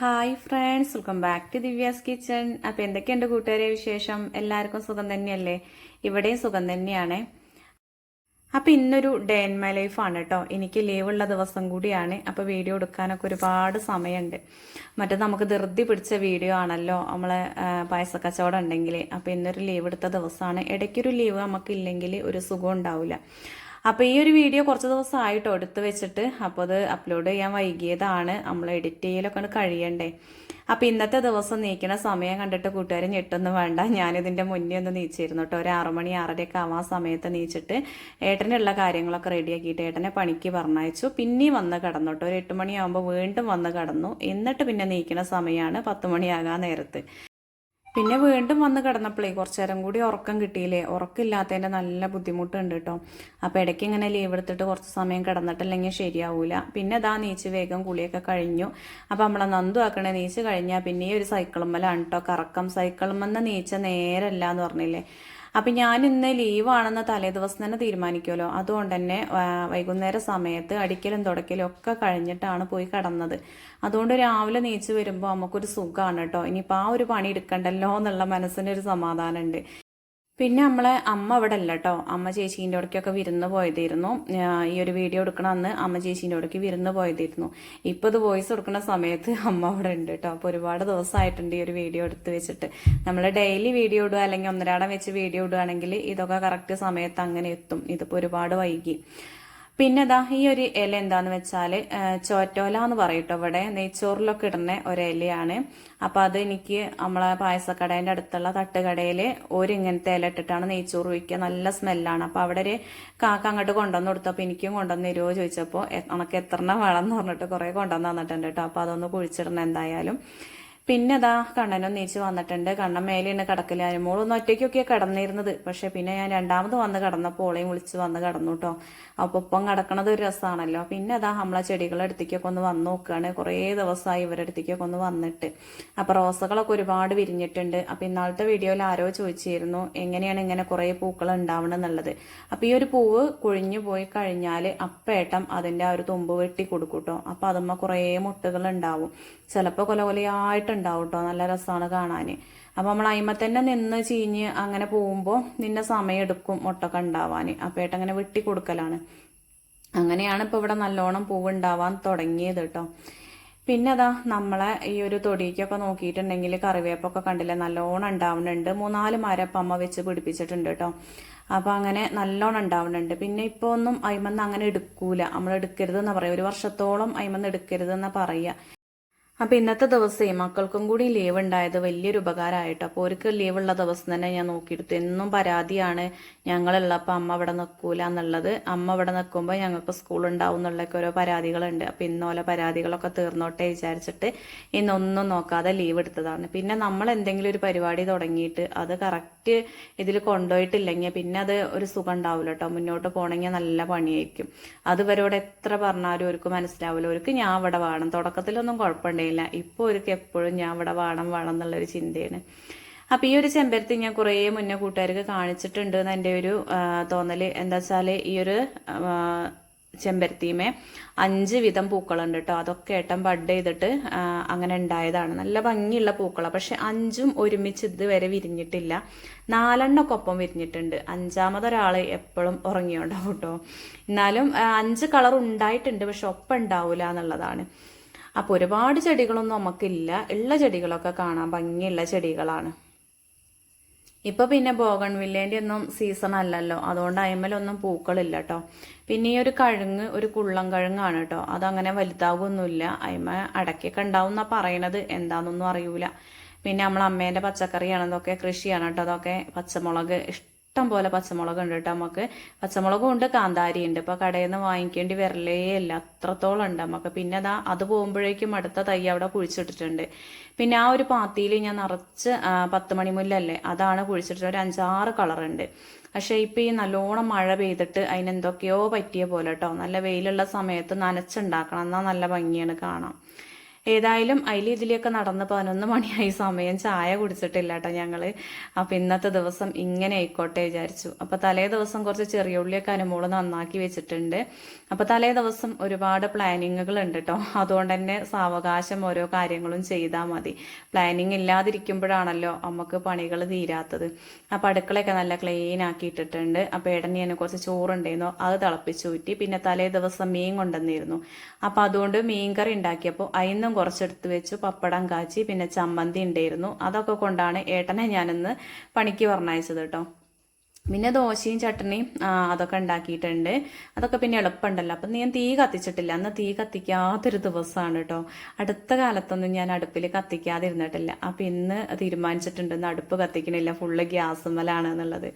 Hi friends welcome back to Divya's kitchen. അപ്പോൾ എന്തൊക്കെയുണ്ട് കൂട്ടുകാരെ വിശേഷം? എല്ലാവർക്കും സുഖം തന്നെയല്ലേ? ഇവിടെയും സുഖം തന്നെയാണ്. അപ്പോൾ ഇന്നൊരു ഡേ ഇൻ മൈ ലൈഫാണ് കേട്ടോ എനിക്ക് ലീവുള്ള ദിവസം കൂടിയാണ്. അപ്പോൾ വീഡിയോ എടുക്കാനൊക്കെ ഒരുപാട് സമയമുണ്ട് മറ്റേ നമുക്ക് ധൃതി പിടിച്ച വീഡിയോ ആണല്ലോ നമ്മളെ പായസക്കച്ചവടം ഉണ്ടെങ്കിൽ അപ്പോൾ ഇന്നൊരു ലീവ് എടുത്ത ദിവസമാണ് ഇടയ്ക്കൊരു ലീവ് നമുക്കില്ലെങ്കിൽ ഒരു സുഖം ഉണ്ടാവില്ല അപ്പോൾ ഈ ഒരു വീഡിയോ കുറച്ച് ദിവസമായിട്ടോ എടുത്ത് വെച്ചിട്ട് അപ്പോൾ അത് അപ്ലോഡ് ചെയ്യാൻ വൈകിയതാണ്. നമ്മൾ എഡിറ്റ് ചെയ്യലൊക്കെ കഴിയണ്ടേ. അപ്പോൾ ഇന്നത്തെ ദിവസം നീക്കണ സമയം കണ്ടിട്ട് കൂട്ടുകാർ ഞെട്ടൊന്നും വേണ്ട. ഞാനിതിന്റെ മുന്നേ ഒന്ന് നീച്ചിരുന്നു കേട്ടോ ഒരു ആറുമണി ആറരയൊക്കെ ആവാൻ സമയത്ത് നീച്ചിട്ട് ഏട്ടനുള്ള കാര്യങ്ങളൊക്കെ റെഡിയാക്കിയിട്ട് ഏട്ടനെ പണിക്ക് പറഞ്ഞയച്ചു. പിന്നെയും വന്ന് കിടന്നു കേട്ടോ ഒരു എട്ട് മണിയാകുമ്പോൾ വീണ്ടും വന്ന് കടന്നു. എന്നിട്ട് പിന്നെ നീക്കണ സമയമാണ് പത്ത് മണിയാകാൻ നേരത്ത്. പിന്നെ വീണ്ടും വന്ന് കിടന്നപ്പോഴേ കുറച്ചു നേരം കൂടി ഉറക്കം കിട്ടിയില്ലേ? ഉറക്കമില്ലാത്തതിന്റെ നല്ല ബുദ്ധിമുട്ടുണ്ട് കേട്ടോ അപ്പോൾ ഇടയ്ക്ക് ഇങ്ങനെ ലീവ് എടുത്തിട്ട് കുറച്ച് സമയം കിടന്നിട്ടില്ലെങ്കിൽ ശരിയാവില്ല പിന്നെ അതാ നീച്ച് വേഗം കുളിയൊക്കെ കഴിഞ്ഞു. അപ്പോൾ നമ്മളെ നന്ദു ആക്കണേ നീച്ച് കഴിഞ്ഞാൽ പിന്നെ ഈ ഒരു സൈക്കിളുമ്മലാണ് കേട്ടോ കറക്കം സൈക്കിളുമെന്ന് നീച്ച നേരല്ല എന്ന് പറഞ്ഞില്ലേ? അപ്പം ഞാൻ ഇന്ന് തലേ ദിവസം തന്നെ തീരുമാനിക്കുമല്ലോ. അതുകൊണ്ട് തന്നെ വൈകുന്നേര സമയത്ത് അടിക്കലും തുടക്കലും ഒക്കെ കഴിഞ്ഞിട്ടാണ് പോയി കടന്നത്. അതുകൊണ്ട് രാവിലെ നീച്ച് വരുമ്പോൾ നമുക്കൊരു സുഖമാണ് കേട്ടോ. ഇനിയിപ്പോൾ ആ ഒരു പണി എടുക്കണ്ടല്ലോ എന്നുള്ള മനസ്സിനൊരു സമാധാനമുണ്ട് പിന്നെ നമ്മളെ അമ്മ ഇവിടെ അല്ല കേട്ടോ അമ്മ ചേച്ചീന്റെ അവിടേക്കൊക്കെ വിരുന്ന് പോയതായിരുന്നു. ഈ ഒരു വീഡിയോ എടുക്കണ അന്ന് അമ്മ ചേച്ചീന്റെ അവിടേക്ക് വിരുന്ന് പോയതായിരുന്നു. ഇപ്പോൾ ഇത് വോയിസ് കൊടുക്കുന്ന സമയത്ത് അമ്മ അവിടെ ഉണ്ട് കേട്ടോ അപ്പോൾ ഒരുപാട് ദിവസമായിട്ടുണ്ട് ഈ ഒരു വീഡിയോ എടുത്ത് വെച്ചിട്ട്. നമ്മൾ ഡെയിലി വീഡിയോ ഇടുക അല്ലെങ്കിൽ ഒന്നരാടം വെച്ച് വീഡിയോ ഇടുകയാണെങ്കിൽ ഇതൊക്കെ കറക്റ്റ് സമയത്ത് അങ്ങനെ എത്തും. ഇതിപ്പോൾ ഒരുപാട് വൈകി. പിന്നെ ദാ ഈ ഒരു ഇല എന്താന്ന് വെച്ചാൽ ചോറ്റോല എന്ന് പറയട്ടോ ഇവിടെ. നെയ്ച്ചോറിലൊക്കെ ഇടുന്ന ഒരു ഇലയാണ് അപ്പോൾ അത് എനിക്ക് നമ്മളെ പായസക്കടേന്റെ അടുത്തുള്ള തട്ടുകടയിൽ ഒരു ഇങ്ങനത്തെ ഇല ഇട്ടിട്ടാണ് നെയ്ച്ചോറ് വയ്ക്കുക നല്ല സ്മെല്ലാണ്. അപ്പോൾ അവിടെ ഒരു കാക്ക അങ്ങോട്ട് കൊണ്ടുവന്ന് കൊടുത്തപ്പോൾ എനിക്കും കൊണ്ടുവന്ന് തരുമോ ചോദിച്ചപ്പോൾ നമുക്ക് എത്ര വളം എന്ന് പറഞ്ഞിട്ട് കുറേ കൊണ്ടുവന്ന് തന്നിട്ടുണ്ട് കേട്ടോ അപ്പോൾ അതൊന്ന് കുഴിച്ചിടണം എന്തായാലും. പിന്നെ അതാ കണ്ണനും നീച്ച് വന്നിട്ടുണ്ട്. കണ്ണൻ മേലെയാണ് കിടക്കൽ. മോളൊന്നും ഒറ്റയ്ക്കൊക്കെ കിടന്നിരുന്നത്. പക്ഷെ പിന്നെ ഞാൻ രണ്ടാമത് വന്ന് കിടന്നപ്പോൾ ഓളെയും വിളിച്ച് വന്ന് കിടന്നു കേട്ടോ അപ്പോൾ ഒപ്പം കിടക്കണത് ഒരു രസമാണല്ലോ പിന്നെ അതാ നമ്മളെ ചെടികളുടെ അടുത്തേക്കൊക്കെ ഒന്ന് വന്ന് നോക്കുകയാണ് കുറേ ദിവസമായി ഇവരുടെ അടുത്തേക്കൊക്കെ ഒന്ന് വന്നിട്ട്. അപ്പോൾ റോസകളൊക്കെ ഒരുപാട് വിരിഞ്ഞിട്ടുണ്ട്. അപ്പോൾ ഇന്നാളത്തെ വീഡിയോയിൽ ആരോ ചോദിച്ചിരുന്നു എങ്ങനെയാണ് ഇങ്ങനെ കുറേ പൂക്കൾ ഉണ്ടാവണം എന്നുള്ളത്? അപ്പോൾ ഈ ഒരു പൂവ് കൊഴിഞ്ഞു പോയി കഴിഞ്ഞാൽ അപ്പേട്ടം അതിന്റെ ആ ഒരു തുമ്പ് വെട്ടി കൊടുക്കൂട്ടോ അപ്പോൾ അതുമ്മ കുറേ മുട്ടുകൾ ഉണ്ടാവും. ചിലപ്പോൾ കൊല കൊലയായിട്ട് ഉണ്ടാവും കേട്ടോ നല്ല രസമാണ് കാണാൻ അപ്പോൾ നമ്മൾ അയിമ തന്നെ നിന്ന് ചീഞ്ഞ് അങ്ങനെ പോകുമ്പോൾ നിന്നെ സമയം എടുക്കും മുട്ടൊക്കെ ഉണ്ടാവാൻ അപ്പോൾ ഏട്ടങ്ങനെ വെട്ടി കൊടുക്കലാണ്. അങ്ങനെയാണ് ഇപ്പോൾ ഇവിടെ നല്ലോണം പൂവ് ഉണ്ടാവാൻ തുടങ്ങിയത് കേട്ടോ പിന്നെ അതാ നമ്മളെ ഈ ഒരു തൊടിക്കൊക്കെ നോക്കിയിട്ടുണ്ടെങ്കിൽ കറിവേപ്പൊക്കെ കണ്ടില്ലേ? നല്ലോണം ഉണ്ടാവുന്നുണ്ട്. മൂന്നാൽ മരപ്പം അമ്മ വെച്ച് പിടിപ്പിച്ചിട്ടുണ്ട് കേട്ടോ അപ്പോൾ അങ്ങനെ നല്ലോണം ഉണ്ടാവുന്നുണ്ട്. പിന്നെ ഇപ്പോൾ ഒന്നും അയിമെന്ന് അങ്ങനെ എടുക്കൂല. നമ്മൾ എടുക്കരുതെന്ന് പറയാം. ഒരു വർഷത്തോളം അയിമെന്ന് എടുക്കരുതെന്ന് പറയുക അപ്പോൾ ഇന്നത്തെ ദിവസമേ മക്കൾക്കും കൂടി ലീവ് ഉണ്ടായത് വലിയൊരു ഉപകാരമായിട്ട് അപ്പോൾ അവർക്ക് ലീവുള്ള ദിവസം തന്നെ ഞാൻ നോക്കിയെടുത്തു. എന്നും പരാതിയാണ് ഞങ്ങളുള്ളപ്പോൾ അമ്മ അവിടെ നിൽക്കൂല എന്നുള്ളത്. അമ്മ അവിടെ നിൽക്കുമ്പോൾ ഞങ്ങൾക്ക് സ്കൂൾ ഉണ്ടാവും എന്നുള്ളൊക്കെ ഓരോ പരാതികളുണ്ട്. അപ്പോൾ ഇന്നോലെ പരാതികളൊക്കെ തീർന്നോട്ടെ വിചാരിച്ചിട്ട് ഇന്നൊന്നും നോക്കാതെ ലീവ് എടുത്തതാണ്. പിന്നെ നമ്മൾ എന്തെങ്കിലും ഒരു പരിപാടി തുടങ്ങിയിട്ട് അത് കറക്റ്റ് ഇതിൽ കൊണ്ടുപോയിട്ടില്ലെങ്കിൽ പിന്നെ അത് ഒരു സുഖം ഉണ്ടാവില്ല കേട്ടോ മുന്നോട്ട് പോകണമെങ്കിൽ നല്ല പണിയായിരിക്കും. അതുവരോട് എത്ര പറഞ്ഞാലും അവർക്ക് മനസ്സിലാവില്ല അവർക്ക് ഞാൻ അവിടെ വേണം. തുടക്കത്തിലൊന്നും കുഴപ്പമുണ്ടായില്ല. അറിയില്ല. ഇപ്പോൾ ഒരു എപ്പോഴും ഞാൻ ഇവിടെ വേണം വേണം എന്നുള്ളൊരു ചിന്തയാണ്. അപ്പം ഈ ഒരു ചെമ്പരത്തി ഞാൻ കുറേ മുന്നേ കൂട്ടുകാർക്ക് കാണിച്ചിട്ടുണ്ട് എന്ന് എന്റെ ഒരു തോന്നൽ എന്താ വെച്ചാൽ ഈ ഒരു ചെമ്പരത്തിമേ അഞ്ച് വിധം പൂക്കളുണ്ട് കേട്ടോ. അതൊക്കെ ഏട്ടൻ ബഡ് ചെയ്തിട്ട് അങ്ങനെ ഉണ്ടായതാണ്. നല്ല ഭംഗിയുള്ള പൂക്കളാണ് പക്ഷെ അഞ്ചും ഒരുമിച്ച് ഇതുവരെ വിരിഞ്ഞിട്ടില്ല. നാലെണ്ണൊക്കെ വിരിഞ്ഞിട്ടുണ്ട്. അഞ്ചാമതൊരാൾ എപ്പോഴും ഉറങ്ങിയോണ്ടാവും കേട്ടോ. എന്നാലും അഞ്ച് കളർ ഉണ്ടായിട്ടുണ്ട് പക്ഷെ ഒപ്പം ഉണ്ടാവില്ല എന്നുള്ളതാണ്. അപ്പോൾ ഒരുപാട് ചെടികളൊന്നും നമുക്കില്ല. ഉള്ള ചെടികളൊക്കെ കാണാൻ ഭംഗിയുള്ള ചെടികളാണ്. ഇപ്പൊ പിന്നെ ബോഗൺ വില്ലേന്റെ ഒന്നും സീസൺ അല്ലല്ലോ. അതുകൊണ്ട് അയമ്മലൊന്നും പൂക്കളില്ല കേട്ടോ പിന്നെ ഈ ഒരു കഴുങ്ങ് ഒരു കുള്ളം കഴുങ്ങാണ് കേട്ടോ അതങ്ങനെ വലുതാവൊന്നുമില്ല. അയമ്മ അടക്കൊക്കെ ഉണ്ടാവും എന്നാ പറയണത്. എന്താണെന്നൊന്നും അറിയൂല. പിന്നെ നമ്മൾ പച്ചക്കറിയാണ് അതൊക്കെ കൃഷിയാണ് കേട്ടോ അതൊക്കെ പച്ചമുളക് ഇഷ്ടം പോലെ പച്ചമുളക് ഉണ്ട് കേട്ടോ നമുക്ക് പച്ചമുളകും ഉണ്ട് കാന്താരി ഉണ്ട് ഇപ്പൊ കടയിൽ നിന്ന് വാങ്ങിക്കേണ്ടി വരലേ അത്രത്തോളം ഉണ്ട് നമുക്ക് പിന്നെ അതാ അത് പോകുമ്പോഴേക്കും അടുത്ത തൈ അവിടെ കുഴിച്ചിട്ടിട്ടുണ്ട്. പിന്നെ ആ ഒരു പാത്തിയിൽ ഞാൻ നിറച്ച് പത്ത് മണിമുല്ലല്ലേ അതാണ് കുഴിച്ചിട്ട് ഒരു അഞ്ചാറ് കളറുണ്ട്. പക്ഷെ ഇപ്പൊ ഈ നല്ലോണം മഴ പെയ്തിട്ട് അതിനെന്തൊക്കെയോ പറ്റിയ പോലെ കേട്ടോ നല്ല വെയിലുള്ള സമയത്ത് നനച്ചുണ്ടാക്കണം. എന്നാൽ നല്ല ഭംഗിയാണ് കാണാം. ഏതായാലും അതിൽ ഇതിലൊക്കെ നടന്ന് പതിനൊന്ന് മണിയായി. സമയം ചായ കുടിച്ചിട്ടില്ല കേട്ടോ ഞങ്ങൾ അപ്പം ഇന്നത്തെ ദിവസം ഇങ്ങനെ ആയിക്കോട്ടെ വിചാരിച്ചു. അപ്പം തലേ ദിവസം കുറച്ച് ചെറിയ ഉള്ളിയൊക്കെ അനുമോൾ നന്നാക്കി വെച്ചിട്ടുണ്ട്. അപ്പം തലേ ദിവസം ഒരുപാട് പ്ലാനിങ്ങുകൾ ഉണ്ട് കേട്ടോ അതുകൊണ്ട് തന്നെ സാവകാശം ഓരോ കാര്യങ്ങളും ചെയ്താൽ മതി. പ്ലാനിങ് ഇല്ലാതിരിക്കുമ്പോഴാണല്ലോ നമുക്ക് പണികൾ തീരാത്തത്. അപ്പം അടുക്കളയൊക്കെ നല്ല ക്ലീൻ ആക്കി ഇട്ടിട്ടുണ്ട് അപ്പം ഏടനിയന് കുറച്ച് ചോറുണ്ടായിരുന്നു അത് തിളപ്പിച്ചു ഊറ്റി. പിന്നെ തലേ ദിവസം മീൻ കൊണ്ടുവന്നിരുന്നു. അപ്പം അതുകൊണ്ട് മീൻ കറി ഉണ്ടാക്കിയപ്പോൾ അതിന്നും കുറച്ചെടുത്ത് വെച്ചു. പപ്പടം കാച്ചി പിന്നെ ചമ്മന്തി ഉണ്ടായിരുന്നു. അതൊക്കെ കൊണ്ടാണ് ഏട്ടനെ ഞാനിന്ന് പണിക്ക് പറഞ്ഞയച്ചത് കേട്ടോ. പിന്നെ ദോശയും ചട്ടണിയും അതൊക്കെ ഉണ്ടാക്കിയിട്ടുണ്ട്. അതൊക്കെ പിന്നെ എളുപ്പമുണ്ടല്ലോ. അപ്പം ഞാൻ തീ കത്തിച്ചിട്ടില്ല. അന്ന് തീ കത്തിക്കാത്തൊരു ദിവസമാണ് കേട്ടോ. അടുത്ത കാലത്തൊന്നും ഞാൻ അടുപ്പിൽ കത്തിക്കാതിരുന്നിട്ടില്ല. അപ്പം ഇന്ന് തീരുമാനിച്ചിട്ടുണ്ട് ഇന്ന് അടുപ്പ് കത്തിക്കണില്ല. ഫുള്ള് ഗ്യാസുമ്മലാണ് എന്നുള്ളത്.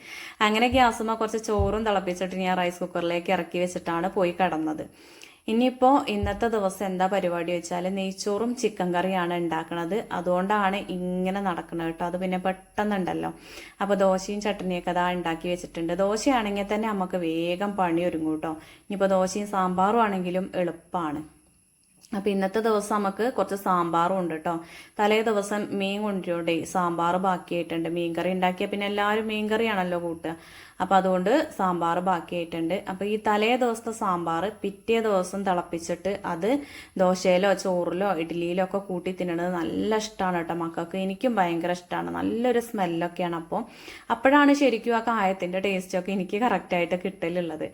അങ്ങനെ ഗ്യാസുമ്മ കുറച്ച് ചോറും തിളപ്പിച്ചിട്ട് ഞാൻ റൈസ് കുക്കറിലേക്ക് ഇറക്കി വെച്ചിട്ടാണ് പോയി കിടന്നത്. ഇനിയിപ്പോൾ ഇന്നത്തെ ദിവസം എന്താ പരിപാടി വെച്ചാൽ നെയ്ച്ചോറും ചിക്കൻ കറിയാണ് ഉണ്ടാക്കുന്നത് അതുകൊണ്ടാണ് ഇങ്ങനെ നടക്കുന്നത് കേട്ടോ. അത് പിന്നെ പെട്ടെന്നുണ്ടല്ലോ. അപ്പോൾ ദോശയും ചട്ടനിയൊക്കെ അതാ ഉണ്ടാക്കി വെച്ചിട്ടുണ്ട്. ദോശയാണെങ്കിൽ തന്നെ നമുക്ക് വേഗം പണി ഒരുങ്ങും കേട്ടോ. ഇനിയിപ്പോൾ ദോശയും സാമ്പാറും ആണെങ്കിലും എളുപ്പമാണ് അപ്പം ഇന്നത്തെ ദിവസം നമുക്ക് കുറച്ച് സാമ്പാറും ഉണ്ട് കേട്ടോ. തലേ ദിവസം മീൻ കൊണ്ടുവരണ്ടേ സാമ്പാർ ബാക്കിയായിട്ടുണ്ട്. മീൻ കറി ഉണ്ടാക്കിയ പിന്നെ എല്ലാവരും മീൻ കറിയാണല്ലോ കൂട്ടുക അപ്പം അതുകൊണ്ട് സാമ്പാർ ബാക്കിയായിട്ടുണ്ട്. അപ്പം ഈ തലേ ദിവസത്തെ സാമ്പാർ പിറ്റേ ദിവസം തിളപ്പിച്ചിട്ട് അത് ദോശയിലോ ചോറിലോ ഇഡ്ഡലിയിലോ ഒക്കെ കൂട്ടി തിന്നണത് നല്ല ഇഷ്ടമാണ് കേട്ടോ മക്കൾക്ക്. എനിക്കും ഭയങ്കര ഇഷ്ടമാണ് നല്ലൊരു സ്മെല്ലൊക്കെയാണ് അപ്പോൾ അപ്പോഴാണ് ശരിക്കും ആ കായത്തിന്റെ ടേസ്റ്റൊക്കെ എനിക്ക് കറക്റ്റായിട്ട് കിട്ടലുള്ളത്.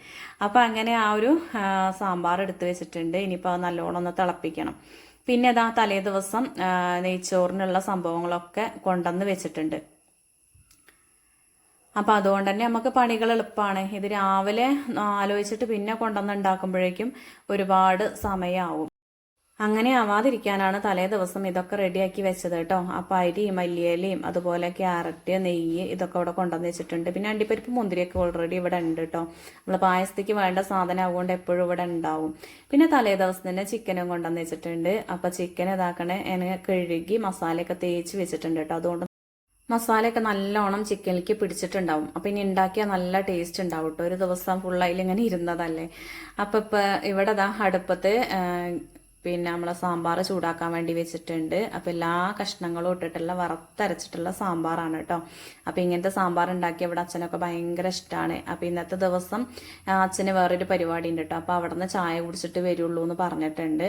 അപ്പോൾ അങ്ങനെ ആ ഒരു സാമ്പാർ എടുത്തു വെച്ചിട്ടുണ്ട്. ഇനിയിപ്പോൾ അത് നല്ലോണം ഒന്ന് തിളപ്പിക്കണം. പിന്നെ അതാ തലേ ദിവസം നെയ്ച്ചോറിനുള്ള സംഭവങ്ങളൊക്കെ കൊണ്ടുവന്ന് വെച്ചിട്ടുണ്ട്. അപ്പം അതുകൊണ്ട് തന്നെ നമുക്ക് പണികൾ എളുപ്പമാണ് ഇത് രാവിലെ ആലോചിച്ചിട്ട് പിന്നെ കൊണ്ടുവന്ന് ഉണ്ടാക്കുമ്പോഴേക്കും ഒരുപാട് സമയമാവും അങ്ങനെ ആവാതിരിക്കാനാണ് തലേ ദിവസം ഇതൊക്കെ റെഡിയാക്കി വെച്ചത് കേട്ടോ. അപ്പം അരി മല്ലിയിലയും അതുപോലെ ക്യാരറ്റ് നെയ്യ് ഇതൊക്കെ ഇവിടെ കൊണ്ടുവന്ന് വെച്ചിട്ടുണ്ട്. പിന്നെ അണ്ടിപ്പരിപ്പ് മുന്തിരിയൊക്കെ ഓൾറെഡി ഇവിടെ ഉണ്ട് കേട്ടോ. നമ്മൾ പായസത്തേക്ക് വേണ്ട സാധനം ആവുകൊണ്ട് എപ്പോഴും ഇവിടെ ഉണ്ടാവും. പിന്നെ തലേ ദിവസം തന്നെ ചിക്കനും കൊണ്ടുവന്ന് വെച്ചിട്ടുണ്ട്. അപ്പം ചിക്കൻ ഇതാക്കണേ എന്നെ കഴുകി മസാലയൊക്കെ തേച്ച് വെച്ചിട്ടുണ്ട് കേട്ടോ. അതുകൊണ്ട് മസാലയൊക്കെ നല്ലോണം ചിക്കനിലേക്ക് പിടിച്ചിട്ടുണ്ടാവും. അപ്പം ഇനി ഉണ്ടാക്കിയാൽ നല്ല ടേസ്റ്റ് ഉണ്ടാവും കേട്ടോ ഒരു ദിവസം ഫുള്ളായി ഇങ്ങനെ ഇരുന്നതല്ലേ. അപ്പം ഇപ്പം ഇവിടെ ദാ അടുപ്പത്ത് പിന്നെ നമ്മളെ സാമ്പാർ ചൂടാക്കാൻ വേണ്ടി വെച്ചിട്ടുണ്ട്. അപ്പം എല്ലാ കഷ്ണങ്ങളും ഇട്ടിട്ടുള്ള വറുത്തരച്ചിട്ടുള്ള സാമ്പാറാണ് കേട്ടോ അപ്പം ഇങ്ങനത്തെ സാമ്പാർ ഉണ്ടാക്കി ഇവിടെ അച്ഛനൊക്കെ ഭയങ്കര ഇഷ്ടമാണ് അപ്പം ഇന്നത്തെ ദിവസം അച്ഛന് വേറൊരു പരിപാടി ഉണ്ട് കേട്ടോ അപ്പം അവിടെ നിന്ന് ചായ കുടിച്ചിട്ട് വരുള്ളൂ എന്ന് പറഞ്ഞിട്ടുണ്ട്.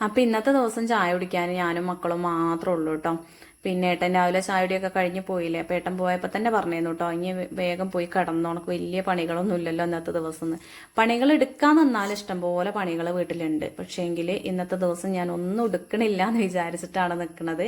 അപ്പം ഇന്നത്തെ ദിവസം ചായ കുടിക്കാൻ ഞാനും മക്കളും മാത്രമേ ഉള്ളൂ കേട്ടോ പിന്നെ ഏട്ടൻ രാവിലെ ചായുടിയൊക്കെ കഴിഞ്ഞ് പോയില്ലേ? അപ്പം ഏട്ടൻ പോയപ്പോൾ തന്നെ പറഞ്ഞിരുന്നു കേട്ടോ ഇനി വേഗം പോയി കിടന്നോ ഉണക്ക് വലിയ പണികളൊന്നും ഇല്ലല്ലോ ഇന്നത്തെ ദിവസം പണികൾ എടുക്കാൻ നിന്നാൽ ഇഷ്ടംപോലെ പണികൾ വീട്ടിലുണ്ട്. പക്ഷേങ്കിൽ ഇന്നത്തെ ദിവസം ഞാൻ ഒന്നും എടുക്കണില്ല എന്ന് വിചാരിച്ചിട്ടാണ് നിൽക്കുന്നത്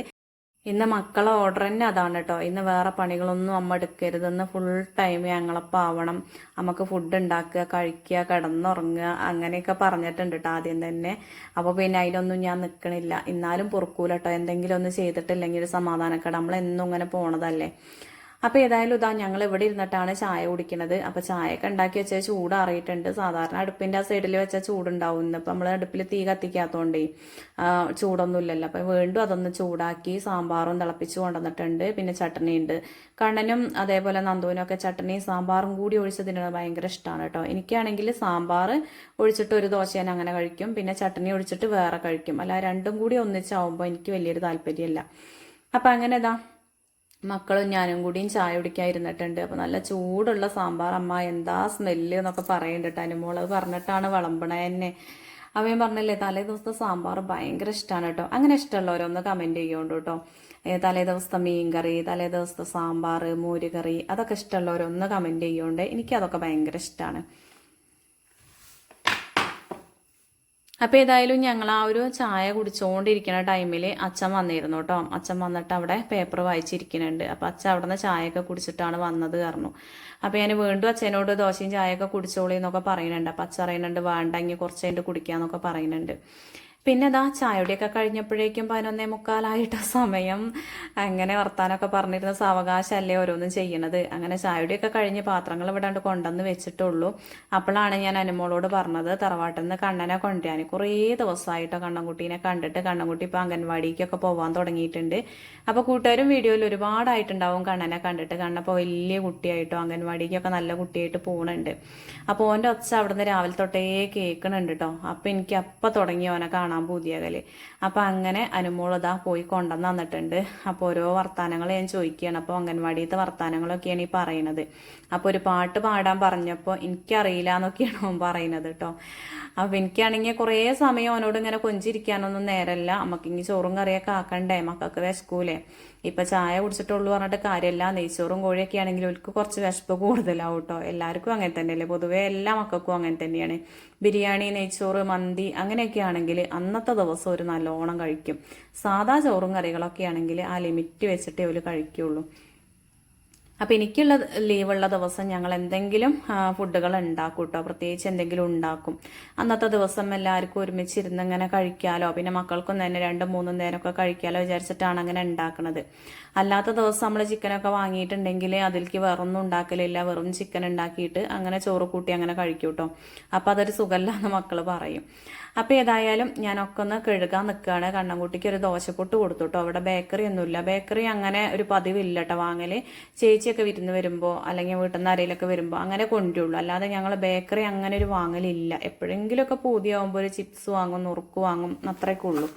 ഇന്ന് മക്കളെ ഓർഡർ തന്നെ അതാണ് കേട്ടോ ഇന്ന് വേറെ പണികളൊന്നും അമ്മ എടുക്കരുത്. ഇന്ന് ഫുൾ ടൈം ഞങ്ങളപ്പം ആവണം. നമുക്ക് ഫുഡ് ഉണ്ടാക്കുക കഴിക്കുക കിടന്നുറങ്ങുക അങ്ങനെയൊക്കെ പറഞ്ഞിട്ടുണ്ട് കേട്ടോ ആദ്യം തന്നെ. അപ്പോൾ പിന്നെ അതിലൊന്നും ഞാൻ നിൽക്കണില്ല എന്നാലും പൊറുക്കൂല കേട്ടോ എന്തെങ്കിലും ഒന്ന് ചെയ്തിട്ടില്ലെങ്കിൽ ഒരു സമാധാനക്കേട്. നമ്മളെന്നും ഇങ്ങനെ പോണതല്ലേ. അപ്പോൾ ഏതായാലും ഇതാ ഞങ്ങൾ ഇവിടെ ഇരുന്നിട്ടാണ് ചായ കുടിക്കുന്നത് അപ്പോൾ ചായയൊക്കെ ഉണ്ടാക്കി വെച്ചാൽ ചൂടാറിയിട്ടുണ്ട് സാധാരണ അടുപ്പിന്റെ ആ സൈഡിൽ വെച്ചാൽ ചൂടുണ്ടാവും. ഇന്നിപ്പോൾ നമ്മൾ അടുപ്പിൽ തീ കത്തിക്കാത്തതുകൊണ്ടേ ചൂടൊന്നും ചൂടൊന്നുമില്ലല്ലോ. അപ്പോൾ വീണ്ടും അതൊന്ന് ചൂടാക്കി സാമ്പാറും തിളപ്പിച്ച് കൊണ്ടുവന്നിട്ടുണ്ട്. പിന്നെ ചട്ടണി ഉണ്ട് കണ്ണനും അതേപോലെ നന്ദുവിനും ഒക്കെ ചട്ടണിയും സാമ്പാറും കൂടി ഒഴിച്ച് തിന്നുന്നത് ഭയങ്കര ഇഷ്ടമാണ് കേട്ടോ. എനിക്കാണെങ്കിൽ സാമ്പാർ ഒഴിച്ചിട്ട് ഒരു ദോശ ഞാൻ അങ്ങനെ കഴിക്കും. പിന്നെ ചട്ടണി ഒഴിച്ചിട്ട് വേറെ കഴിക്കും. അല്ല രണ്ടും കൂടി ഒന്നിച്ചാവുമ്പോൾ എനിക്ക് വലിയൊരു താല്പര്യമില്ല. അപ്പം അങ്ങനെ ഇതാ. മക്കളും ഞാനും കൂടിയും ചായ കുടിക്കാതിരുന്നിട്ടുണ്ട്. അപ്പൊ അപ്പോൾ നല്ല ചൂടുള്ള സാമ്പാർ. അമ്മ എന്താ സ്മെല്ല്? എന്നൊക്കെ പറയുന്നുണ്ട് അനുമോൾ അത് പറഞ്ഞിട്ടാണ് വിളമ്പണേ എന്നെ. അവൻ പറഞ്ഞില്ലേ തലേ ദിവസത്തെ സാമ്പാർ ഭയങ്കര ഇഷ്ടമാണ് കേട്ടോ. അങ്ങനെ ഇഷ്ടമുള്ളവരൊന്ന് കമന്റ് ചെയ്യുകൊണ്ട് കേട്ടോ. തലേ ദിവസത്തെ മീൻ കറി തലേ ദിവസത്തെ സാമ്പാർ മോരുകറി അതൊക്കെ ഇഷ്ടമുള്ളവരൊന്ന് കമന്റ് ചെയ്യുകൊണ്ട് എനിക്കതൊക്കെ ഭയങ്കര ഇഷ്ടമാണ് അപ്പോൾ ഏതായാലും ഞങ്ങൾ ആ ഒരു ചായ കുടിച്ചുകൊണ്ടിരിക്കുന്ന ടൈമിൽ അച്ഛൻ വന്നിരുന്നു കേട്ടോ അച്ഛൻ വന്നിട്ട് അവിടെ പേപ്പർ വായിച്ചിരിക്കുന്നുണ്ട്. അപ്പോൾ അച്ഛൻ അവിടെ നിന്ന് ചായയൊക്കെ കുടിച്ചിട്ടാണ് വന്നത് പറഞ്ഞു. അപ്പോൾ ഞാൻ വീണ്ടും അച്ഛനോട് ദോശയും ചായയൊക്കെ കുടിച്ചോളി എന്നൊക്കെ പറയുന്നുണ്ട്. അപ്പോൾ അച്ഛൻ പറയുന്നുണ്ട് വേണ്ട ഇനി കുറച്ച് കഴിഞ്ഞിട്ട് കുടിക്കാന്നൊക്കെ പറയുന്നുണ്ട്. പിന്നെ അതാ ചായയുടെയൊക്കെ കഴിഞ്ഞപ്പോഴേക്കും പതിനൊന്നേ മുക്കാലായിട്ട സമയം. അങ്ങനെ വർത്താനൊക്കെ പറഞ്ഞിരുന്ന സാവകാശമല്ലേ ഓരോന്നും ചെയ്യണത്. അങ്ങനെ ചായയുടെയൊക്കെ കഴിഞ്ഞ് പാത്രങ്ങൾ ഇവിടെ കൊണ്ട് കൊണ്ടുവന്ന് വെച്ചിട്ടുള്ളൂ. അപ്പോഴാണ് ഞാൻ അനുമോളോട് പറഞ്ഞത് തറവാട്ടിൽ നിന്ന് കണ്ണനെ കൊണ്ടുവരാൻ. കുറേ ദിവസമായിട്ടോ കണ്ണൻകുട്ടീനെ കണ്ടിട്ട് കണ്ണൻകുട്ടി ഇപ്പോൾ അംഗൻവാടിക്കൊക്കെ പോകാൻ തുടങ്ങിയിട്ടുണ്ട്. അപ്പോൾ കൂട്ടുകാരും വീഡിയോയിൽ ഒരുപാടായിട്ടുണ്ടാവും കണ്ണനെ കണ്ടിട്ട്. കണ്ണപ്പോൾ വലിയ കുട്ടിയായിട്ടോ അംഗൻവാടിക്കൊക്കെ നല്ല കുട്ടിയായിട്ട് പോകുന്നുണ്ട് അപ്പോൾ ഓന്റെ ഒച്ച അവിടുന്ന് രാവിലെ തൊട്ടേ കേൾക്കണുണ്ട് കേട്ടോ അപ്പോൾ എനിക്ക് അപ്പം തുടങ്ങി ഓനെ കാണാൻ കാണാൻ പൂതിയാകൽ. അപ്പം അങ്ങനെ അനുമോളതാ പോയി കൊണ്ടുവന്ന് തന്നിട്ടുണ്ട്. അപ്പോൾ ഓരോ വർത്തമാനങ്ങൾ ഞാൻ ചോദിക്കുകയാണ് അപ്പോൾ അംഗൻവാടിയത്തെ വർത്താനങ്ങളൊക്കെയാണ് ഈ പറയണത് അപ്പോൾ ഒരു പാട്ട് പാടാൻ പറഞ്ഞപ്പോൾ എനിക്കറിയില്ല എന്നൊക്കെയാണ് അവൻ പറയുന്നത് കേട്ടോ. അപ്പം എനിക്കാണെങ്കിൽ കുറേ സമയം അവനോട് ഇങ്ങനെ കൊഞ്ചിരിക്കാനൊന്നും നേരമല്ല ഇനി ചോറും കറിയൊക്കെ ആക്കണ്ടേ? മക്കൾക്ക് വിശക്കൂലേ? ഇപ്പം ചായ കുടിച്ചിട്ടുള്ളൂ പറഞ്ഞിട്ട് കാര്യമല്ല. നെയ്ച്ചോറും കോഴിയൊക്കെ ആണെങ്കിൽ അവർക്ക് കുറച്ച് വിശപ്പ് കൂടുതലാവും കേട്ടോ. എല്ലാവർക്കും അങ്ങനെ തന്നെയല്ലേ? പൊതുവേ എല്ലാ മക്കൾക്കും അങ്ങനെ തന്നെയാണ്. ബിരിയാണി നെയ്ച്ചോറ് മന്തി അങ്ങനെയൊക്കെ ആണെങ്കിൽ അന്നത്തെ ദിവസം ഒരു നല്ലോണം കഴിക്കും. സാധാ ചോറും കറികളൊക്കെ ആണെങ്കിൽ ആ ലിമിറ്റ് വെച്ചിട്ടേ അവർ കഴിക്കുള്ളൂ. അപ്പം എനിക്കുള്ള ലീവുള്ള ദിവസം ഞങ്ങൾ എന്തെങ്കിലും ഫുഡുകൾ ഉണ്ടാക്കും കേട്ടോ പ്രത്യേകിച്ച് എന്തെങ്കിലും ഉണ്ടാക്കും. അന്നത്തെ ദിവസം എല്ലാവർക്കും ഒരുമിച്ചിരുന്ന് ഇങ്ങനെ കഴിക്കാലോ. പിന്നെ മക്കൾക്കും തന്നെ രണ്ടും മൂന്നും നേരമൊക്കെ കഴിക്കാലോ വിചാരിച്ചിട്ടാണ് അങ്ങനെ ഉണ്ടാക്കുന്നത് അല്ലാത്ത ദിവസം നമ്മൾ ചിക്കനൊക്കെ വാങ്ങിയിട്ടുണ്ടെങ്കിൽ അതിലേക്ക് വേറൊന്നും ഉണ്ടാക്കലില്ല. വെറും ചിക്കൻ ഉണ്ടാക്കിയിട്ട് അങ്ങനെ ചോറ് കൂട്ടി അങ്ങനെ കഴിക്കും കേട്ടോ അപ്പം അതൊരു സുഖമല്ല എന്ന് മക്കൾ പറയും. അപ്പോൾ ഏതായാലും ഞാനൊക്കെ ഒന്ന് കഴുകാൻ നിൽക്കുകയാണ് കണ്ണൻകുട്ടിക്ക് ഒരു ദോശപ്പൊട്ട് കൊടുത്തു കേട്ടോ അവിടെ ബേക്കറി ഒന്നുമില്ല. ബേക്കറി അങ്ങനെ ഒരു പതിവില്ല കേട്ടോ വാങ്ങൽ ചേച്ചിയൊക്കെ വിരുന്ന് വരുമ്പോൾ അല്ലെങ്കിൽ വീട്ടിൽ നിന്ന് ആരെയിലൊക്കെ വരുമ്പോൾ അങ്ങനെ കൊണ്ടുള്ളൂ അല്ലാതെ ഞങ്ങൾ ബേക്കറി അങ്ങനെ ഒരു വാങ്ങലില്ല. എപ്പോഴെങ്കിലുമൊക്കെ പൂതിയാവുമ്പോൾ ഒരു ചിപ്സ് വാങ്ങും നുറുക്ക് വാങ്ങും അത്രയൊക്കെ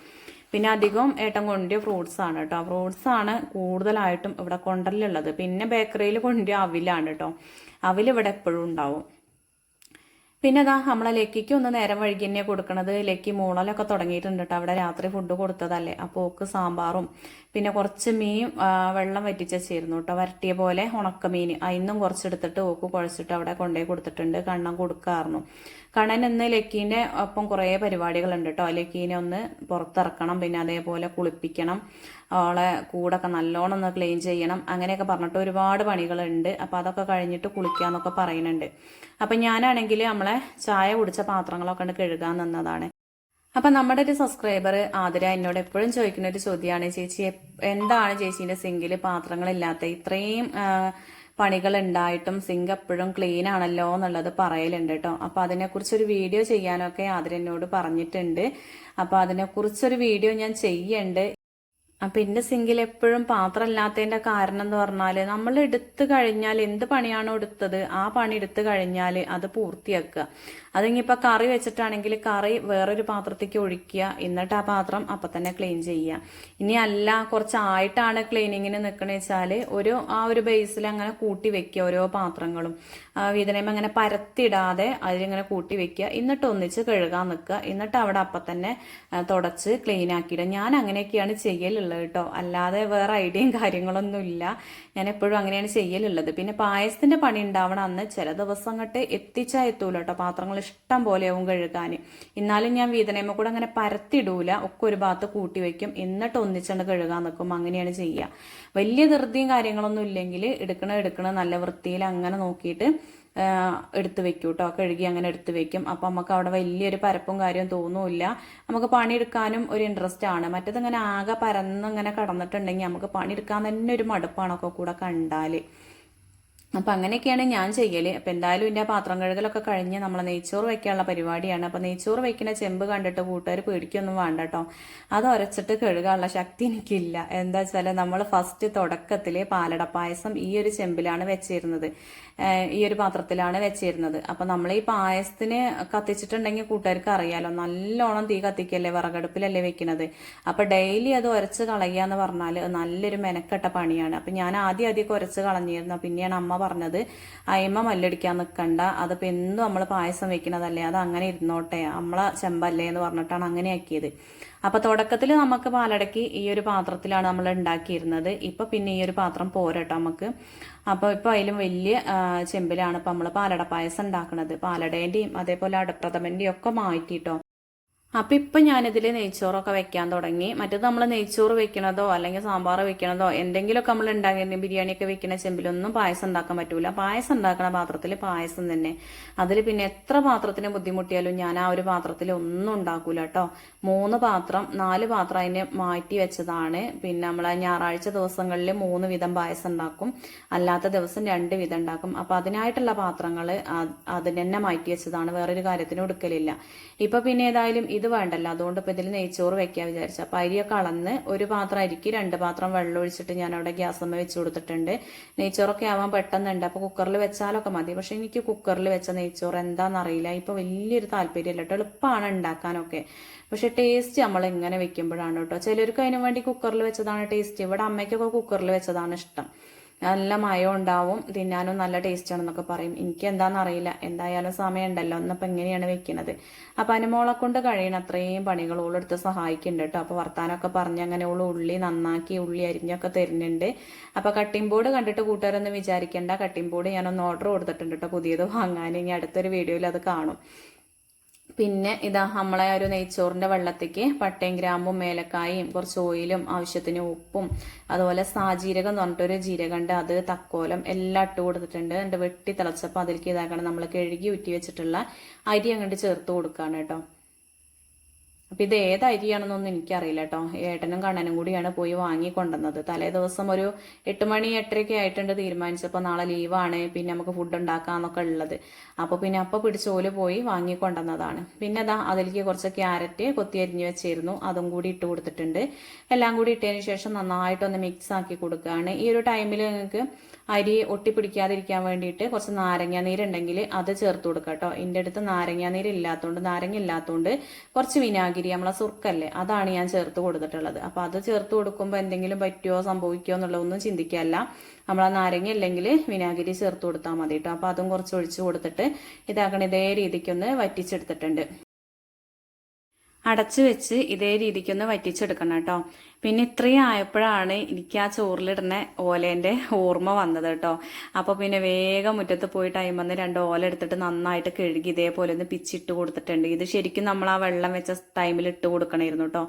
പിന്നെ അധികം ഏട്ടൻ കൊണ്ടിയ ഫ്രൂട്ട്സ് ആണ് കേട്ടോ ഫ്രൂട്ട്സ് ആണ് കൂടുതലായിട്ടും ഇവിടെ കൊണ്ടല്ലുള്ളത് പിന്നെ ബേക്കറിയിൽ കൊണ്ടിയ അവിലാണ് കേട്ടോ അവിൽ ഇവിടെ എപ്പോഴും ഉണ്ടാവും. പിന്നെ അതാ നമ്മളെ ലക്കിക്ക് ഒന്ന് നേരം വഴുകി തന്നെയാണ് കൊടുക്കണത്. ലക്കി മൂളലൊക്കെ തുടങ്ങിയിട്ടുണ്ട് കേട്ടോ. അവിടെ രാത്രി ഫുഡ് കൊടുത്തതല്ലേ. അപ്പോൾ ഓക്ക് സാമ്പാറും പിന്നെ കുറച്ച് മീൻ വെള്ളം വറ്റിച്ചേരുന്നു കേട്ടോ. വരട്ടിയ പോലെ ഉണക്കമീൻ. അതിന്നും കുറച്ചെടുത്തിട്ട് ഓക്ക് കുഴച്ചിട്ട് അവിടെ കൊണ്ടുപോയി കൊടുത്തിട്ടുണ്ട്. കണ്ണം കൊടുക്കാറുന്നു കണ്ണൻ ഇന്ന് ലക്കീന്റെ ഒപ്പം കുറേ പരിപാടികളുണ്ട് കേട്ടോ ലക്കീനെ ഒന്ന് പുറത്തിറക്കണം പിന്നെ അതേപോലെ കുളിപ്പിക്കണം അവളെ കൂടൊക്കെ നല്ലോണം ഒന്ന് ക്ലീൻ ചെയ്യണം അങ്ങനെയൊക്കെ പറഞ്ഞിട്ട് ഒരുപാട് പണികളുണ്ട്. അപ്പോൾ അതൊക്കെ കഴിഞ്ഞിട്ട് കുളിക്കാന്നൊക്കെ പറയുന്നുണ്ട്. അപ്പം ഞാനാണെങ്കിൽ നമ്മളെ ചായ കുടിച്ച പാത്രങ്ങളൊക്കെ ഉണ്ട് കഴുകാൻ നിന്നതാണ്. അപ്പൊ നമ്മുടെ ഒരു സബ്സ്ക്രൈബർ ആതിര എന്നോട് എപ്പോഴും ചോദിക്കുന്ന ഒരു ചോദ്യമാണ് ചേച്ചി എന്താണ് ചേച്ചീന്റെ സിങ്കിൽ പാത്രങ്ങളില്ലാത്ത ഇത്രയും പണികൾ ഉണ്ടായിട്ടും സിങ്ക് എപ്പോഴും ക്ലീൻ ആണല്ലോ എന്നുള്ളത് പറയലുണ്ട് കേട്ടോ അപ്പൊ അതിനെക്കുറിച്ചൊരു വീഡിയോ ചെയ്യാനൊക്കെ ആതിരനോട് പറഞ്ഞിട്ടുണ്ട്. അപ്പൊ അതിനെക്കുറിച്ചൊരു വീഡിയോ ഞാൻ ചെയ്യണ്ട്. അപ്പം എന്റെ സിങ്കിൽ എപ്പോഴും പാത്രം ഇല്ലാത്തതിന്റെ കാരണം എന്ന് പറഞ്ഞാൽ നമ്മൾ എടുത്തു കഴിഞ്ഞാൽ എന്ത് പണിയാണോ എടുത്തത് ആ പണി എടുത്തു കഴിഞ്ഞാൽ അത് പൂർത്തിയാക്കുക. അതിങ്ങിപ്പോൾ കറി വെച്ചിട്ടാണെങ്കിൽ കറി വേറൊരു പാത്രത്തേക്ക് ഒഴിക്കുക. എന്നിട്ട് ആ പാത്രം അപ്പം തന്നെ ക്ലീൻ ചെയ്യുക. ഇനി അല്ല കുറച്ചായിട്ടാണ് ക്ലീനിങ്ങിന് നിൽക്കണേ വെച്ചാൽ ഒരു ആ ഒരു ബേസിൽ അങ്ങനെ കൂട്ടി വെക്കുക ഓരോ പാത്രങ്ങളും. വീതനയം അങ്ങനെ പരത്തിടാതെ അതിലിങ്ങനെ കൂട്ടി വെക്കുക. എന്നിട്ട് ഒന്നിച്ച് കഴുകാൻ നിൽക്കുക എന്നിട്ട് അവിടെ അപ്പം തന്നെ തുടച്ച് ക്ലീൻ ആക്കിയിടുക. ഞാൻ അങ്ങനെയൊക്കെയാണ് ചെയ്യലുള്ളത് കേട്ടോ. അല്ലാതെ വേറെ ഐഡിയയും കാര്യങ്ങളൊന്നും ഇല്ല. ഞാൻ എപ്പോഴും അങ്ങനെയാണ് ചെയ്യലുള്ളത്. പിന്നെ പായസത്തിന്റെ പണി ഉണ്ടാവണം. അന്ന് ചില ദിവസം അങ്ങോട്ട് എത്തിച്ചാൽ എത്തൂല കേട്ടോ. പാത്രങ്ങൾ ഇഷ്ടം പോലെയാവും കഴുകാൻ. എന്നാലും ഞാൻ വീതനയമ്മ കൂടെ അങ്ങനെ പരത്തിടൂല. ഒക്കെ ഒരു ഭാഗത്ത് കൂട്ടി വെക്കും എന്നിട്ട് ഒന്നിച്ചുകൊണ്ട് കഴുകാൻ നിൽക്കും അങ്ങനെയാണ് ചെയ്യുക. വലിയ ധൃതിയും കാര്യങ്ങളൊന്നും ഇല്ലെങ്കിൽ എടുക്കണ എടുക്കണ നല്ല വൃത്തിയിൽ അങ്ങനെ നോക്കിയിട്ട് എടുത്ത് വെക്കും കേട്ടോ. കഴുകി അങ്ങനെ എടുത്ത് വെക്കും. അപ്പം നമുക്ക് അവിടെ വലിയൊരു പരപ്പും കാര്യവും തോന്നൂല്ല. നമുക്ക് പണിയെടുക്കാനും ഒരു ഇൻട്രസ്റ്റ് ആണ്. മറ്റേത് ഇങ്ങനെ ആകെ പരന്നിങ്ങനെ കടന്നിട്ടുണ്ടെങ്കിൽ നമുക്ക് പണിയെടുക്കാൻ തന്നെ ഒരു മടുപ്പാണൊക്കെ കൂടെ കണ്ടാൽ അപ്പം അങ്ങനെയൊക്കെയാണ് ഞാൻ ചെയ്യൽ അപ്പം എന്തായാലും ഇതിന്റെ പാത്രം കഴുകലൊക്കെ കഴിഞ്ഞ് നമ്മൾ നെയ്ച്ചോറ് വെക്കാനുള്ള പരിപാടിയാണ്. അപ്പം നെയ്ച്ചോറ് വെക്കുന്ന ചെമ്പ് കണ്ടിട്ട് കൂട്ടുകാർ പേടിക്കൊന്നും വേണ്ട കേട്ടോ അത് ഉരച്ചിട്ട് കഴുകാനുള്ള ശക്തി എനിക്കില്ല. എന്താ വെച്ചാൽ നമ്മൾ ഫസ്റ്റ് തുടക്കത്തിൽ പാലട പായസം ഈ ഒരു ചെമ്പിലാണ് വെച്ചിരുന്നത്. ഈ ഒരു പാത്രത്തിലാണ് വെച്ചിരുന്നത്. അപ്പം നമ്മൾ ഈ പായസത്തിന് കത്തിച്ചിട്ടുണ്ടെങ്കിൽ കൂട്ടുകാർക്ക് അറിയാലോ. നല്ലോണം തീ കത്തിക്കല്ലേ വിറകടുപ്പിലല്ലേ വെക്കുന്നത് അപ്പം ഡെയിലി അത് ഉരച്ച് കളയുക എന്ന് പറഞ്ഞാൽ നല്ലൊരു മെനക്കെട്ട പണിയാണ്. അപ്പം ഞാൻ ആദ്യം ആദ്യമൊക്കെ ഉരച്ച് കളഞ്ഞിരുന്നു. പിന്നെയാണ് അമ്മ പറഞ്ഞത്. അയമ്മ മല്ലടിക്കാൻ നിൽക്കണ്ട അതിപ്പോൾ എന്നും നമ്മൾ പായസം വെക്കണതല്ലേ? അത് അങ്ങനെ ഇരുന്നോട്ടെ. നമ്മളെ ചെമ്പല്ലേ എന്ന് പറഞ്ഞിട്ടാണ് അങ്ങനെ ആക്കിയത് അപ്പൊ തുടക്കത്തിൽ നമുക്ക് പാലടക്കി ഈ ഒരു പാത്രത്തിലാണ് നമ്മൾ ഉണ്ടാക്കിയിരുന്നത്. ഇപ്പൊ പിന്നെ ഈ ഒരു പാത്രം പോരട്ടോ നമുക്ക് അപ്പോൾ ഇപ്പൊ അതിലും വലിയ ചെമ്പിലാണ് ഇപ്പൊ നമ്മൾ പാലട പായസം ഉണ്ടാക്കുന്നത് പാലടേന്റെയും അതേപോലെ അടപ്രഥമന്റെയും ഒക്കെ മാറ്റിട്ടോ. അപ്പം ഇപ്പം ഞാനിതിൽ നെയ്ച്ചോറൊക്കെ വെക്കാൻ തുടങ്ങി. മറ്റേത് നമ്മൾ നെയ്ച്ചോറ് വെക്കണതോ അല്ലെങ്കിൽ സാമ്പാർ വെക്കണതോ എന്തെങ്കിലുമൊക്കെ നമ്മൾ ഉണ്ടാക്കി ബിരിയാണിയൊക്കെ വെക്കുന്ന ചെമ്പിലൊന്നും പായസം ഉണ്ടാക്കാൻ പറ്റൂല. പായസം ഉണ്ടാക്കുന്ന പാത്രത്തിൽ പായസം തന്നെ. അതിൽ പിന്നെ എത്ര പാത്രത്തിന് ബുദ്ധിമുട്ടിയാലും ഞാൻ ആ ഒരു പാത്രത്തിൽ ഒന്നും ഉണ്ടാക്കൂല കേട്ടോ. മൂന്ന് പാത്രം നാല് പാത്രം അതിന് മാറ്റി വെച്ചതാണ്. പിന്നെ നമ്മൾ ഞായറാഴ്ച ദിവസങ്ങളിൽ മൂന്ന് വിധം പായസം ഉണ്ടാക്കും. അല്ലാത്ത ദിവസം രണ്ട് വിധം ഉണ്ടാക്കും. അപ്പം അതിനായിട്ടുള്ള പാത്രങ്ങൾ അതിന് മാറ്റി വെച്ചതാണ്. വേറൊരു കാര്യത്തിനും എടുക്കലില്ല. ഇപ്പൊ പിന്നെ ഏതായാലും ഇത് വേണ്ടല്ലോ. അതുകൊണ്ട് ഇപ്പൊ ഇതിൽ നെയ്ച്ചോറ് വെക്കാൻ വിചാരിച്ചു. അപ്പൊ അരിയൊക്കെ അളന്ന് ഒരു പാത്രം അരിക്ക് രണ്ട് പാത്രം വെള്ളം ഒഴിച്ചിട്ട് ഞാൻ അവിടെ ഗ്യാസ് അമ്മ വെച്ച് കൊടുത്തിട്ടുണ്ട്. നെയ്ച്ചോറൊക്കെ ആവാൻ പെട്ടെന്നുണ്ട്. അപ്പോൾ കുക്കറിൽ വെച്ചാലൊക്കെ മതി. പക്ഷെ എനിക്ക് കുക്കറിൽ വെച്ച നെയ്ച്ചോറ് എന്താണെന്നറിയില്ല ഇപ്പൊ വലിയൊരു താല്പര്യമില്ല കേട്ടോ. എളുപ്പമാണ് ഉണ്ടാക്കാനൊക്കെ. പക്ഷെ ടേസ്റ്റ് നമ്മൾ ഇങ്ങനെ വെക്കുമ്പോഴാണ് കേട്ടോ. ചിലർക്ക് അതിനു വേണ്ടി കുക്കറിൽ വെച്ചതാണ് ടേസ്റ്റ് ഇവിടെ അമ്മയ്ക്കൊക്കെ കുക്കറിൽ വെച്ചതാണ് ഇഷ്ടം. നല്ല മയം ഉണ്ടാവും തിന്നാനും നല്ല ടേസ്റ്റ് ആണെന്നൊക്കെ പറയും. എനിക്ക് എന്താണെന്ന് അറിയില്ല എന്തായാലും സമയം ഉണ്ടല്ലോ ഒന്നിപ്പോൾ എങ്ങനെയാണ് വെക്കുന്നത് അപ്പം അനുമോളെ കൊണ്ട് കഴിയണ അത്രയും പണികൾ ഓളെടുത്ത് സഹായിക്കുന്നുണ്ട് കേട്ടോ അപ്പോൾ വർത്താനമൊക്കെ പറഞ്ഞ് അങ്ങനെ ഓൾ ഉള്ളി നന്നാക്കി ഉള്ളി അരിഞ്ഞൊക്കെ തരുന്നുണ്ട്. അപ്പോൾ കട്ടിംഗ് ബോർഡ് കണ്ടിട്ട് കൂട്ടുകാരൊന്നും വിചാരിക്കേണ്ട. കട്ടിംഗ് ബോർഡ് ഞാനൊന്ന് ഓർഡർ കൊടുത്തിട്ടുണ്ട് കേട്ടോ പുതിയത് വാങ്ങാൻ. ഇനി അടുത്തൊരു വീഡിയോയിൽ അത് കാണും. പിന്നെ ഇതാ നമ്മളെ ഒരു നെയ്ച്ചോറിന്റെ വെള്ളത്തേക്ക് പട്ടയും ഗ്രാമ്പും മേലക്കായും കുറച്ച് ഓയിലും ആവശ്യത്തിന് ഉപ്പും അതുപോലെ സാജീരകം എന്ന് പറഞ്ഞിട്ടൊരു ജീരകണ്ട് അത് തക്കോലം എല്ലാം ഇട്ട് കൊടുത്തിട്ടുണ്ട്. എന്നിട്ട് വെട്ടി തിളച്ചപ്പോൾ അതിലേക്ക് ഇതാക്കണം. നമ്മൾ കഴുകി ഉറ്റി വെച്ചിട്ടുള്ള അരി അങ്ങോട്ട് ചേർത്ത് കൊടുക്കുകയാണ് കേട്ടോ. അപ്പം ഇത് ഏത് അരിയാണെന്നൊന്നും എനിക്കറിയില്ല കേട്ടോ ഏട്ടനും കണ്ണനും കൂടിയാണ് പോയി വാങ്ങിക്കൊണ്ടുവന്നത് തലേ ദിവസം ഒരു എട്ട് മണി എട്ടരയ്ക്ക് ആയിട്ടുണ്ട് തീരുമാനിച്ചപ്പോൾ നാളെ ലീവാണ്. പിന്നെ നമുക്ക് ഫുഡ് ഉണ്ടാക്കാന്നൊക്കെ ഉള്ളത്. അപ്പോൾ പിന്നെ അപ്പൊ പിടിച്ചോൽ പോയി വാങ്ങിക്കൊണ്ടുവന്നതാണ് പിന്നെ അതാ അതിലേക്ക് കുറച്ച് ക്യാരറ്റ് കൊത്തി അരിഞ്ഞ് വെച്ചിരുന്നു. അതും കൂടി ഇട്ട് കൊടുത്തിട്ടുണ്ട്. എല്ലാം കൂടി ഇട്ടതിന് ശേഷം നന്നായിട്ടൊന്ന് മിക്സ് ആക്കി കൊടുക്കുകയാണ്. ഈ ഒരു ടൈമിൽ നിങ്ങൾക്ക് അരി ഒട്ടിപ്പിടിക്കാതിരിക്കാൻ വേണ്ടിയിട്ട് കുറച്ച് നാരങ്ങ നീരുണ്ടെങ്കിൽ അത് ചേർത്ത് കൊടുക്കുക കേട്ടോ. എന്റെ അടുത്ത് നാരങ്ങ നീര് ഇല്ലാത്തതുകൊണ്ട് നാരങ്ങ ഇല്ലാത്തതുകൊണ്ട് കുറച്ച് വിനാഗിരി നമ്മളെ സുർക്കല്ലേ അതാണ് ഞാൻ ചേർത്ത് കൊടുത്തിട്ടുള്ളത്. അപ്പോൾ അത് ചേർത്ത് കൊടുക്കുമ്പോൾ എന്തെങ്കിലും പറ്റുമോ സംഭവിക്കുമോ എന്നുള്ളതൊന്നും ചിന്തിക്കാല്ല. നമ്മൾ നാരങ്ങ ഇല്ലെങ്കിൽ വിനാഗിരി ചേർത്ത് കൊടുത്താൽ മതി കേട്ടോ. അപ്പോൾ അതും കുറച്ച് ഒഴിച്ച് കൊടുത്തിട്ട് ഇതാക്കണ ഇതേ രീതിക്കൊന്ന് വറ്റിച്ചെടുത്തിട്ടുണ്ട്. അടച്ചു വെച്ച് ഇതേ രീതിക്കൊന്ന് വറ്റിച്ചെടുക്കണം കേട്ടോ. പിന്നെ ഇത്രയും ആയപ്പോഴാണ് എനിക്ക് ആ ചോറിലിടുന്ന ഓലേന്റെ ഓർമ്മ വന്നത് കേട്ടോ. അപ്പോൾ പിന്നെ വേഗം മുറ്റത്ത് പോയി ടൈം രണ്ട് ഓല എടുത്തിട്ട് നന്നായിട്ട് കഴുകി ഇതേപോലെ ഒന്ന് പിച്ചിട്ട് കൊടുത്തിട്ടുണ്ട്. ഇത് ശരിക്കും നമ്മൾ ആ വെള്ളം വെച്ച ടൈമിൽ ഇട്ട് കൊടുക്കണമായിരുന്നു കേട്ടോ.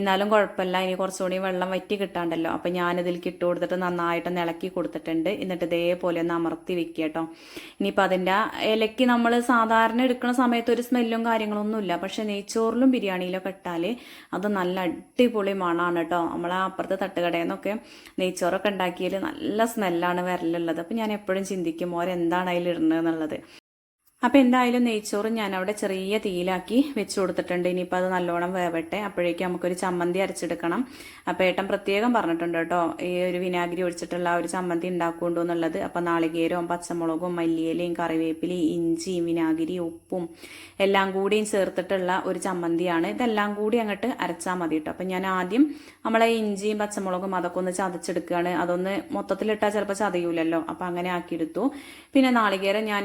എന്നാലും കുഴപ്പമില്ല ഇനി കുറച്ചുകൂടി വെള്ളം വറ്റി കിട്ടാണ്ടല്ലോ. അപ്പോൾ ഞാനിതിലേക്ക് ഇട്ട് കൊടുത്തിട്ട് നന്നായിട്ട് ഇളക്കി കൊടുത്തിട്ടുണ്ട്. എന്നിട്ട് ഇതേപോലെ ഒന്ന് അമർത്തി വെക്കുക കേട്ടോ. ഇനിയിപ്പോൾ അതിന്റെ ഇലയ്ക്ക് നമ്മൾ സാധാരണ എടുക്കുന്ന സമയത്ത് ഒരു സ്മെല്ലും കാര്യങ്ങളൊന്നുമില്ല. പക്ഷേ നെയ്ച്ചോറിലും ബിരിയാണിയിലൊക്കെ ഇട്ടാൽ അത് നല്ല അടിപൊളി മണമാണ് കേട്ടോ. കേട്ടോ ആ അപ്പുറത്തെ തട്ടുകടയിൽ നിന്നൊക്കെ നെയ്ച്ചോറൊക്കെ ഉണ്ടാക്കിയാൽ നല്ല സ്മെല്ലാണ് വരലുള്ളത് അപ്പം ഞാൻ എപ്പോഴും ചിന്തിക്കും ഓരെന്താണ് അതിലിടുന്നത്? എന്നുള്ളത്. അപ്പോൾ എന്തായാലും നെയ്ച്ചോറ് ഞാൻ അവിടെ ചെറിയ തീയിലാക്കി വെച്ച് കൊടുത്തിട്ടുണ്ട് ഇനിയിപ്പോൾ അത് നല്ലോണം വേവട്ടെ. അപ്പോഴേക്കും നമുക്കൊരു ചമ്മന്തി അരച്ചെടുക്കണം. അപ്പോൾ ഏട്ടൻ പ്രത്യേകം പറഞ്ഞിട്ടുണ്ട് കേട്ടോ ഈ ഒരു വിനാഗിരി ഒഴിച്ചിട്ടുള്ള ഒരു ചമ്മന്തി ഉണ്ടാക്കുകൊണ്ടു എന്നുള്ളത്. അപ്പോൾ നാളികേരവും പച്ചമുളകും മല്ലിയിലയും കറിവേപ്പിലയും ഇഞ്ചിയും വിനാഗിരി ഉപ്പും എല്ലാം കൂടിയും ചേർത്തിട്ടുള്ള ഒരു ചമ്മന്തിയാണ്. ഇതെല്ലാം കൂടി അങ്ങോട്ട് അരച്ചാൽ മതി കേട്ടോ. അപ്പോൾ ഞാൻ ആദ്യം നമ്മളെ ഇഞ്ചിയും പച്ചമുളകും അതൊക്കെ ഒന്ന് ചതച്ചെടുക്കുകയാണ്. അതൊന്ന് മൊത്തത്തിലിട്ടാൽ ചിലപ്പോൾ ചതയൂലല്ലോ. അപ്പോൾ അങ്ങനെ ആക്കിയെടുത്തു. പിന്നെ നാളികേരം ഞാൻ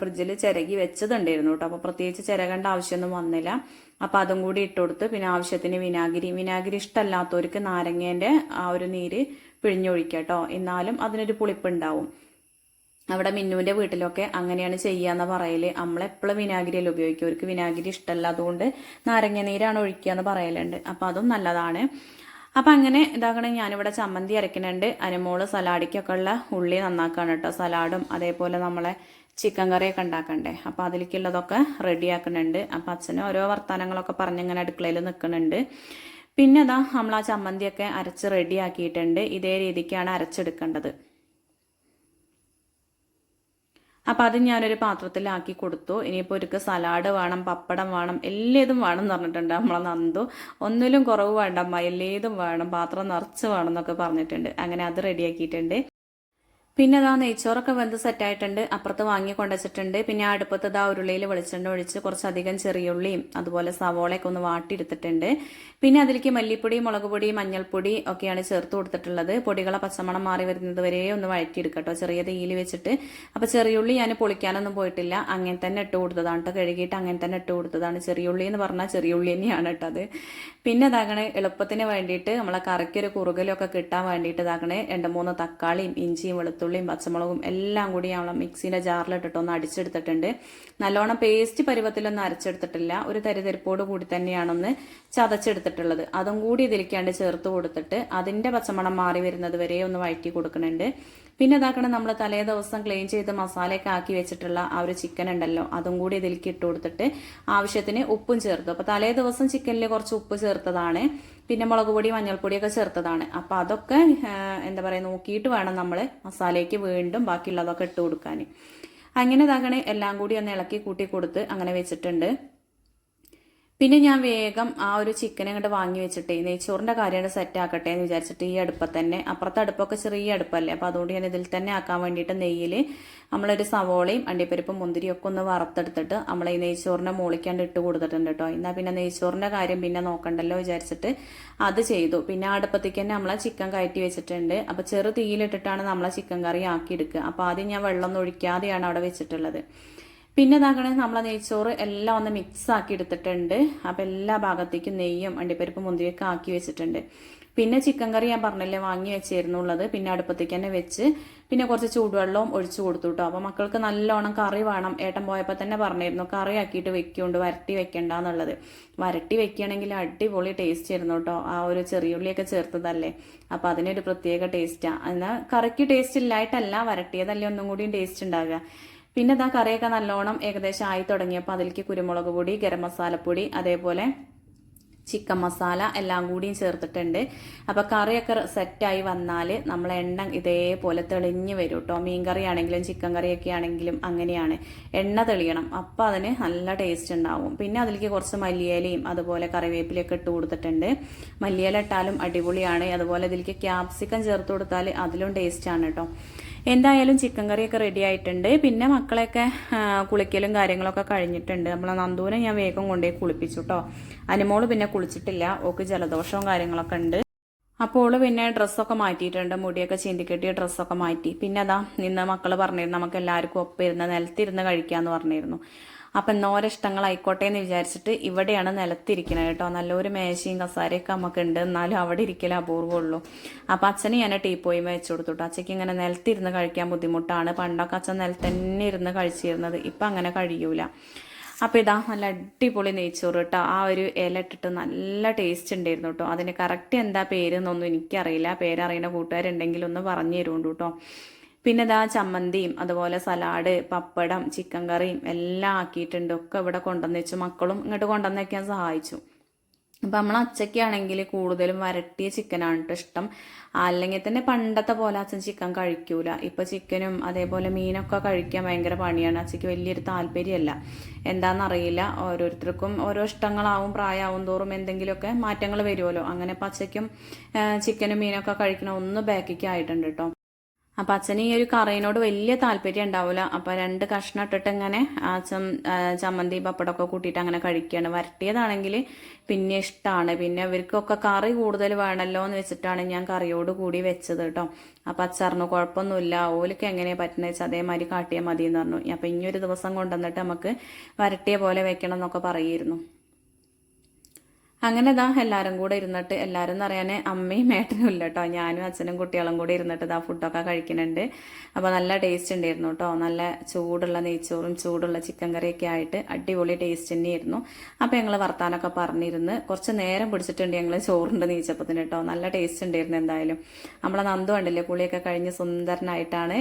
ഫ്രിഡ്ജിൽ ചിരകി വെച്ചതുണ്ടായിരുന്നു കേട്ടോ. അപ്പോൾ പ്രത്യേകിച്ച് ചിരകേണ്ട ആവശ്യമൊന്നും വന്നില്ല. അപ്പോൾ അതും കൂടി ഇട്ട് കൊടുത്ത് പിന്നെ ആവശ്യത്തിന് വിനാഗിരി. വിനാഗിരി ഇഷ്ടമല്ലാത്തവർക്ക് നാരങ്ങേന്റെ ആ ഒരു നീര് പിഴിഞ്ഞൊഴിക്കുക കേട്ടോ. എന്നാലും അതിനൊരു പുളിപ്പുണ്ടാവും. അവിടെ മിന്നുവിന്റെ വീട്ടിലൊക്കെ അങ്ങനെയാണ് ചെയ്യാന്ന് പറയൽ. നമ്മളെപ്പോഴും വിനാഗിരിയല്ല ഉപയോഗിക്കും അവർക്ക് വിനാഗിരി ഇഷ്ടമല്ല അതുകൊണ്ട് നാരങ്ങ നീരാണ് ഒഴിക്കുക എന്ന് പറയലുണ്ട്. അപ്പം അതും നല്ലതാണ്. അപ്പം അങ്ങനെ ഇതാകണം ഞാനിവിടെ ചമ്മന്തി അരക്കുന്നുണ്ട്. അനുമോൾ സലാഡിക്കൊക്കെ ഉള്ള ഉള്ളി നന്നാക്കാണ് കേട്ടോ. സലാഡും അതേപോലെ നമ്മളെ ചിക്കൻ കറിയൊക്കെ ഉണ്ടാക്കണ്ടേ? അപ്പോൾ അതിലേക്കുള്ളതൊക്കെ റെഡിയാക്കുന്നുണ്ട്. അപ്പോൾ അച്ഛനും ഓരോ വർത്തമാനങ്ങളൊക്കെ പറഞ്ഞിങ്ങനെ അടുക്കളയിൽ നിൽക്കുന്നുണ്ട്. പിന്നെ അതാ നമ്മൾ ആ ചമ്മന്തിയൊക്കെ അരച്ച് റെഡിയാക്കിയിട്ടുണ്ട്. ഇതേ രീതിക്കാണ് അരച്ചെടുക്കേണ്ടത്. അപ്പം അത് ഞാനൊരു പാത്രത്തിലാക്കി കൊടുത്തു. ഇനിയിപ്പോൾ ഒരുക്ക് സലാഡ് വേണം പപ്പടം വേണം എല്ലേതും വേണം എന്ന് പറഞ്ഞിട്ടുണ്ട് നമ്മളെ നന്ദു. ഒന്നിലും കുറവ് വേണ്ട എല്ലേതും വേണം പാത്രം നിറച്ച് വേണം എന്നൊക്കെ പറഞ്ഞിട്ടുണ്ട്. അങ്ങനെ അത് റെഡിയാക്കിയിട്ടുണ്ട്. പിന്നെ അതാ നെയ്ച്ചോറൊക്കെ വെന്ത് സെറ്റായിട്ടുണ്ട്. അപ്പുറത്ത് വാങ്ങി കൊണ്ടുവച്ചിട്ടുണ്ട്. പിന്നെ അടുപ്പത്ത് ഇതാ ഉരുളിയിൽ വെളിച്ചെണ്ണ ഒഴിച്ച് കുറച്ചധികം ചെറിയുള്ളിയും അതുപോലെ സവോളയൊക്കെ ഒന്ന് വാട്ടിയെടുത്തിട്ടുണ്ട്. പിന്നെ അതിലേക്ക് മല്ലിപ്പൊടി മുളക് പൊടി മഞ്ഞൾപ്പൊടി ഒക്കെയാണ് ചേർത്ത് കൊടുത്തിട്ടുള്ളത്. പൊടികളെ പച്ചമണം മാറി വരുന്നത് വരെ ഒന്ന് വഴറ്റിയെടുക്കട്ടോ. ചെറിയ തീയിൽ വെച്ചിട്ട്. അപ്പോൾ ചെറിയുള്ളി ഞാൻ പൊളിക്കാനൊന്നും പോയിട്ടില്ല. അങ്ങനെ തന്നെ ഇട്ട് കൊടുത്തതാണ് കേട്ടോ കഴുകിയിട്ട് അങ്ങനെ തന്നെ ഇട്ട് കൊടുത്തതാണ്. ചെറിയുള്ളി എന്ന് പറഞ്ഞാൽ ചെറിയുള്ളി തന്നെയാണ് ഇട്ടത് പിന്നെ ഇതാകണേ എളുപ്പത്തിന് വേണ്ടിയിട്ട് നമ്മളെ കറിക്കൊരു കുറുകലൊക്കെ കിട്ടാൻ വേണ്ടിയിട്ട് ഇതാകണേ രണ്ട് മൂന്ന് തക്കാളിയും ഇഞ്ചിയും വെളുത്തുള്ളി വെളുത്തുള്ളിയും പച്ചമുളകും എല്ലാം കൂടി ഞങ്ങൾ മിക്സീന്റെ ജാറിലിട്ടിട്ട് ഒന്ന് അടിച്ചെടുത്തിട്ടുണ്ട്. നല്ലോണം പേസ്റ്റ് പരുവത്തിലൊന്നും അരച്ചെടുത്തിട്ടില്ല. ഒരു തരിതരിപ്പോട് കൂടി തന്നെയാണൊന്ന് ചതച്ചെടുത്തിട്ടുള്ളത്. അതും കൂടി ഇതിലേക്കാണ്ട് ചേർത്ത് കൊടുത്തിട്ട് അതിന്റെ പച്ചമണം മാറി വരുന്നത് വരെ ഒന്ന് വഴറ്റി കൊടുക്കുന്നുണ്ട്. പിന്നെ ഇതാക്കണം നമ്മൾ തലേ ദിവസം ക്ലീൻ ചെയ്ത് മസാലയൊക്കെ ആക്കി വെച്ചിട്ടുള്ള ആ ഒരു ചിക്കൻ ഉണ്ടല്ലോ അതും കൂടി ഇതിലേക്ക് ഇട്ട് കൊടുത്തിട്ട് ആവശ്യത്തിന് ഉപ്പും ചേർത്തു. അപ്പോൾ തലേ ദിവസം ചിക്കനിൽ കുറച്ച് ഉപ്പ് ചേർത്തതാണ് പിന്നെ മുളക് പൊടി മഞ്ഞൾപ്പൊടിയൊക്കെ ചേർത്തതാണ്. അപ്പോൾ അതൊക്കെ എന്താ പറയുക നോക്കിയിട്ട് വേണം നമ്മൾ മസാലയ്ക്ക് വീണ്ടും ബാക്കിയുള്ളതൊക്കെ ഇട്ട് കൊടുക്കാൻ അങ്ങനെ ഇതാക്കണേ എല്ലാം കൂടി ഒന്ന് ഇളക്കി കൂട്ടി കൊടുത്ത് അങ്ങനെ വെച്ചിട്ടുണ്ട്. പിന്നെ ഞാൻ വേഗം ആ ഒരു ചിക്കൻ അങ്ങോട്ട് വാങ്ങി വെച്ചിട്ടേ നെയ്ച്ചോറിന്റെ കാര്യമാണ് സെറ്റ് ആക്കട്ടെ എന്ന് വിചാരിച്ചിട്ട് ഈ അടുപ്പത്ത് തന്നെ അപ്പുറത്തെ അടുപ്പൊക്കെ ചെറിയ അടുപ്പല്ലേ അപ്പോൾ അതുകൊണ്ട് ഞാൻ ഇതിൽ തന്നെ ആക്കാൻ വേണ്ടിയിട്ട് നെയ്യിൽ നമ്മളൊരു സവോളയും അണ്ടിപ്പരിപ്പും മുന്തിരിയും ഒക്കെ ഒന്ന് വറുത്തെടുത്തിട്ട് നമ്മൾ ഈ നെയ്ച്ചോറിന്റെ മൂളിക്കാണ്ട് ഇട്ട് കൊടുത്തിട്ടുണ്ട് കേട്ടോ എന്നാൽ പിന്നെ നെയ്ച്ചോറിന്റെ കാര്യം പിന്നെ നോക്കണ്ടല്ലോ വിചാരിച്ചിട്ട് അത് ചെയ്തു. പിന്നെ ആ അടുപ്പത്തേക്ക് തന്നെ നമ്മളെ ചിക്കൻ കയറ്റി വെച്ചിട്ടുണ്ട്. അപ്പോൾ ചെറു തീയിലിട്ടിട്ടാണ് നമ്മളെ ചിക്കൻ കറി ആക്കി എടുക്കുക അപ്പോൾ ആദ്യം ഞാൻ വെള്ളം ഒഴിക്കാതെയാണ് അവിടെ വെച്ചിട്ടുള്ളത്. പിന്നെ ഇതാക്കണേ നമ്മളെ നെയ്ച്ചോറ് എല്ലാം ഒന്ന് മിക്സ് ആക്കി എടുത്തിട്ടുണ്ട്. അപ്പം എല്ലാ ഭാഗത്തേക്കും നെയ്യും അണ്ടിപ്പരിപ്പ് മുന്തിരിയൊക്കെ ആക്കി വെച്ചിട്ടുണ്ട്. പിന്നെ ചിക്കൻ കറി ഞാൻ പറഞ്ഞില്ലേ വാങ്ങി വെച്ചായിരുന്നു ഉള്ളത്. പിന്നെ അടുപ്പത്തേക്ക് തന്നെ വെച്ച് പിന്നെ കുറച്ച് ചൂടുവെള്ളവും ഒഴിച്ചു കൊടുത്തു കേട്ടോ അപ്പോൾ മക്കൾക്ക് നല്ലോണം കറി വേണം. ഏട്ടൻ പോയപ്പോൾ തന്നെ പറഞ്ഞിരുന്നു കറി ആക്കിയിട്ട് വെക്കുകൊണ്ട് വരട്ടി വെക്കണ്ട എന്നുള്ളത് വരട്ടി വെക്കുകയാണെങ്കിൽ അടിപൊളി ടേസ്റ്റ് ആയിരുന്നു കേട്ടോ ആ ഒരു ചെറിയുള്ളിയൊക്കെ ചേർത്തതല്ലേ? അപ്പോൾ അതിനൊരു പ്രത്യേക ടേസ്റ്റാണ് എന്നാൽ കറിക്ക് ടേസ്റ്റ് ഇല്ലായിട്ടല്ല വരട്ടിയതല്ലേ? ഒന്നും കൂടിയും ടേസ്റ്റ് ഉണ്ടാകുക പിന്നെ ഇതാ കറിയൊക്കെ നല്ലോണം ഏകദേശം ആയി തുടങ്ങിയപ്പോൾ അതിലേക്ക് കുരുമുളക് പൊടി ഗരം മസാലപ്പൊടി അതേപോലെ ചിക്കൻ മസാല എല്ലാം കൂടിയും ചേർത്തിട്ടുണ്ട്. അപ്പോൾ കറിയൊക്കെ സെറ്റായി വന്നാൽ നമ്മൾ എണ്ണ ഇതേപോലെ തെളിഞ്ഞ് വരും കേട്ടോ മീൻ കറി ആണെങ്കിലും ചിക്കൻ കറിയൊക്കെ ആണെങ്കിലും അങ്ങനെയാണ്. എണ്ണ തെളിയണം. അപ്പോൾ അതിന് നല്ല ടേസ്റ്റ് ഉണ്ടാവും. പിന്നെ അതിലേക്ക് കുറച്ച് മല്ലിയിലയും അതുപോലെ കറിവേപ്പിലയൊക്കെ ഇട്ട് കൊടുത്തിട്ടുണ്ട്. മല്ലിയില ഇട്ടാലും അടിപൊളിയാണ്. അതുപോലെ ഇതിലേക്ക് ക്യാപ്സിക്കം ചേർത്ത് കൊടുത്താൽ അതിലും ടേസ്റ്റാണ് കേട്ടോ എന്തായാലും ചിക്കൻ കറിയൊക്കെ റെഡി ആയിട്ടുണ്ട്. പിന്നെ മക്കളെയൊക്കെ കുളിക്കലും കാര്യങ്ങളൊക്കെ കഴിഞ്ഞിട്ടുണ്ട്. നമ്മളെ നന്ദൂനെ ഞാൻ വേഗം കൊണ്ടുപോയി കുളിപ്പിച്ചു കേട്ടോ അനുമോൾ പിന്നെ കുളിച്ചിട്ടില്ല. ഓക്ക് ജലദോഷവും കാര്യങ്ങളൊക്കെ ഉണ്ട്. അപ്പോൾ പിന്നെ ഡ്രസ്സൊക്കെ മാറ്റിയിട്ടുണ്ട്. മുടിയൊക്കെ ചിന്തിക്കെട്ടിയ ഡ്രസ്സൊക്കെ മാറ്റി. പിന്നെ അതാ നിന്ന് മക്കൾ പറഞ്ഞിരുന്നു നമുക്ക് എല്ലാവർക്കും ഒപ്പം ഇരുന്ന് നിലത്തിരുന്ന് കഴിക്കാമെന്ന് പറഞ്ഞിരുന്നു. അപ്പം ഇഷ്ടങ്ങളായിക്കോട്ടെ എന്ന് വിചാരിച്ചിട്ട് ഇവിടെയാണ് നിലത്തിരിക്കുന്നത് കേട്ടോ. നല്ലൊരു മേശയും കസാരയൊക്കെ നമുക്ക് ഉണ്ട്. എന്നാലും അവിടെ ഇരിക്കല അപൂർവമുള്ളൂ അപ്പം അച്ഛന് ഞാൻ ടീപ്പോയി വെച്ചു കൊടുത്തു അച്ഛക്ക് ഇങ്ങനെ നിലത്തിരുന്ന് കഴിക്കാൻ ബുദ്ധിമുട്ടാണ്. പണ്ടൊക്കെ അച്ഛൻ നിലത്തന്നെ ഇരുന്ന് കഴിച്ചിരുന്നത്. ഇപ്പം അങ്ങനെ കഴിയൂല. അപ്പോൾ ഇതാ നല്ല അടിപൊളി നെയ്ച്ചോറ് കേട്ടോ. ആ ഒരു ഇല ഇട്ടിട്ട് നല്ല ടേസ്റ്റ് ഉണ്ടായിരുന്നു കേട്ടോ. അതിന് കറക്റ്റ് എന്താ പേര് എന്നൊന്നും എനിക്കറിയില്ല. പേരറിയുന്ന കൂട്ടുകാരുണ്ടെങ്കിൽ ഒന്ന് പറഞ്ഞു തരുമുണ്ട് കേട്ടോ. പിന്നെ ഇതാ ചമ്മന്തിയും അതുപോലെ സലാഡ് പപ്പടം ചിക്കൻ കറിയും എല്ലാം ആക്കിയിട്ടുണ്ട്. ഒക്കെ ഇവിടെ കൊണ്ടുവന്ന് വെച്ചു. മക്കളും ഇങ്ങോട്ട് കൊണ്ടുവന്ന് വയ്ക്കാൻ സഹായിച്ചു. അപ്പം നമ്മൾ അച്ചയ്ക്കാണെങ്കിൽ കൂടുതലും വരട്ടിയ ചിക്കനാണ് കേട്ടോ ഇഷ്ടം. അല്ലെങ്കിൽ തന്നെ പണ്ടത്തെ പോലെ അച്ഛൻ ചിക്കൻ കഴിക്കൂല. ഇപ്പം ചിക്കനും അതേപോലെ മീനൊക്കെ കഴിക്കാൻ ഭയങ്കര പണിയാണ്. അച്ഛയ്ക്ക് വലിയൊരു താല്പര്യമല്ല. എന്താണെന്നറിയില്ല ഓരോരുത്തർക്കും ഓരോ ഇഷ്ടങ്ങളാവും പ്രായമാവും തോറും എന്തെങ്കിലുമൊക്കെ മാറ്റങ്ങൾ വരുമല്ലോ. അങ്ങനെ പച്ചയ്ക്കും ചിക്കനും മീനൊക്കെ കഴിക്കണ ഒന്ന് ബാക്കിക്കായിട്ടുണ്ട് കേട്ടോ അപ്പം അച്ഛന് ഈ ഒരു കറയിനോട് വലിയ താല്പര്യം ഉണ്ടാവില്ല അപ്പം രണ്ട് കഷ്ണം ഇട്ടിട്ട് ഇങ്ങനെ ചം ചമ്മന്തി പപ്പടമൊക്കെ കൂട്ടിയിട്ട് അങ്ങനെ കഴിക്കുകയാണ് വരട്ടിയതാണെങ്കിൽ പിന്നെ ഇഷ്ടമാണ് പിന്നെ ഇവർക്കൊക്കെ കറി കൂടുതൽ വേണമല്ലോ എന്ന് വെച്ചിട്ടാണ് ഞാൻ കറിയോട് കൂടി വെച്ചത് കേട്ടോ. അപ്പം അച്ചാറിന് കുഴപ്പമൊന്നുമില്ല. ഓലക്ക് എങ്ങനെയാണ് പറ്റുന്നത് വെച്ചാൽ അതേമാതിരി കാട്ടിയാൽ മതി എന്ന് പറഞ്ഞു. അപ്പം ഇനിയൊരു ദിവസം കൊണ്ടുവന്നിട്ട് നമുക്ക് വരട്ടിയ പോലെ വെക്കണം എന്നൊക്കെ പറയുമായിരുന്നു. അങ്ങനെ ഇതാ എല്ലാവരും കൂടെ ഇരുന്നിട്ട് എല്ലാവരും എന്ന് പറയാൻ അമ്മയും ഏട്ടനും ഇല്ല കേട്ടോ ഞാനും അച്ഛനും കുട്ടികളും കൂടെ ഇരുന്നിട്ട് ഇതാ ഫുഡൊക്കെ കഴിക്കുന്നുണ്ട്. അപ്പോൾ നല്ല ടേസ്റ്റ് ഉണ്ടായിരുന്നു കേട്ടോ നല്ല ചൂടുള്ള നെയ്ച്ചോറും ചൂടുള്ള ചിക്കൻ കറിയൊക്കെ ആയിട്ട് അടിപൊളി ടേസ്റ്റ് തന്നെയായിരുന്നു. അപ്പോൾ ഞങ്ങൾ വർത്താനൊക്കെ പറഞ്ഞിരുന്ന് കുറച്ച് നേരം പിടിച്ചിട്ടുണ്ട് ഞങ്ങൾ ചോറുണ്ട് നെയ്ച്ചപ്പത്തിന് കേട്ടോ നല്ല ടേസ്റ്റ് ഉണ്ടായിരുന്നു എന്തായാലും. നമ്മളെ നന്ദു കണ്ടില്ലേ കുളിയൊക്കെ കഴിഞ്ഞ് സുന്ദരനായിട്ടാണ്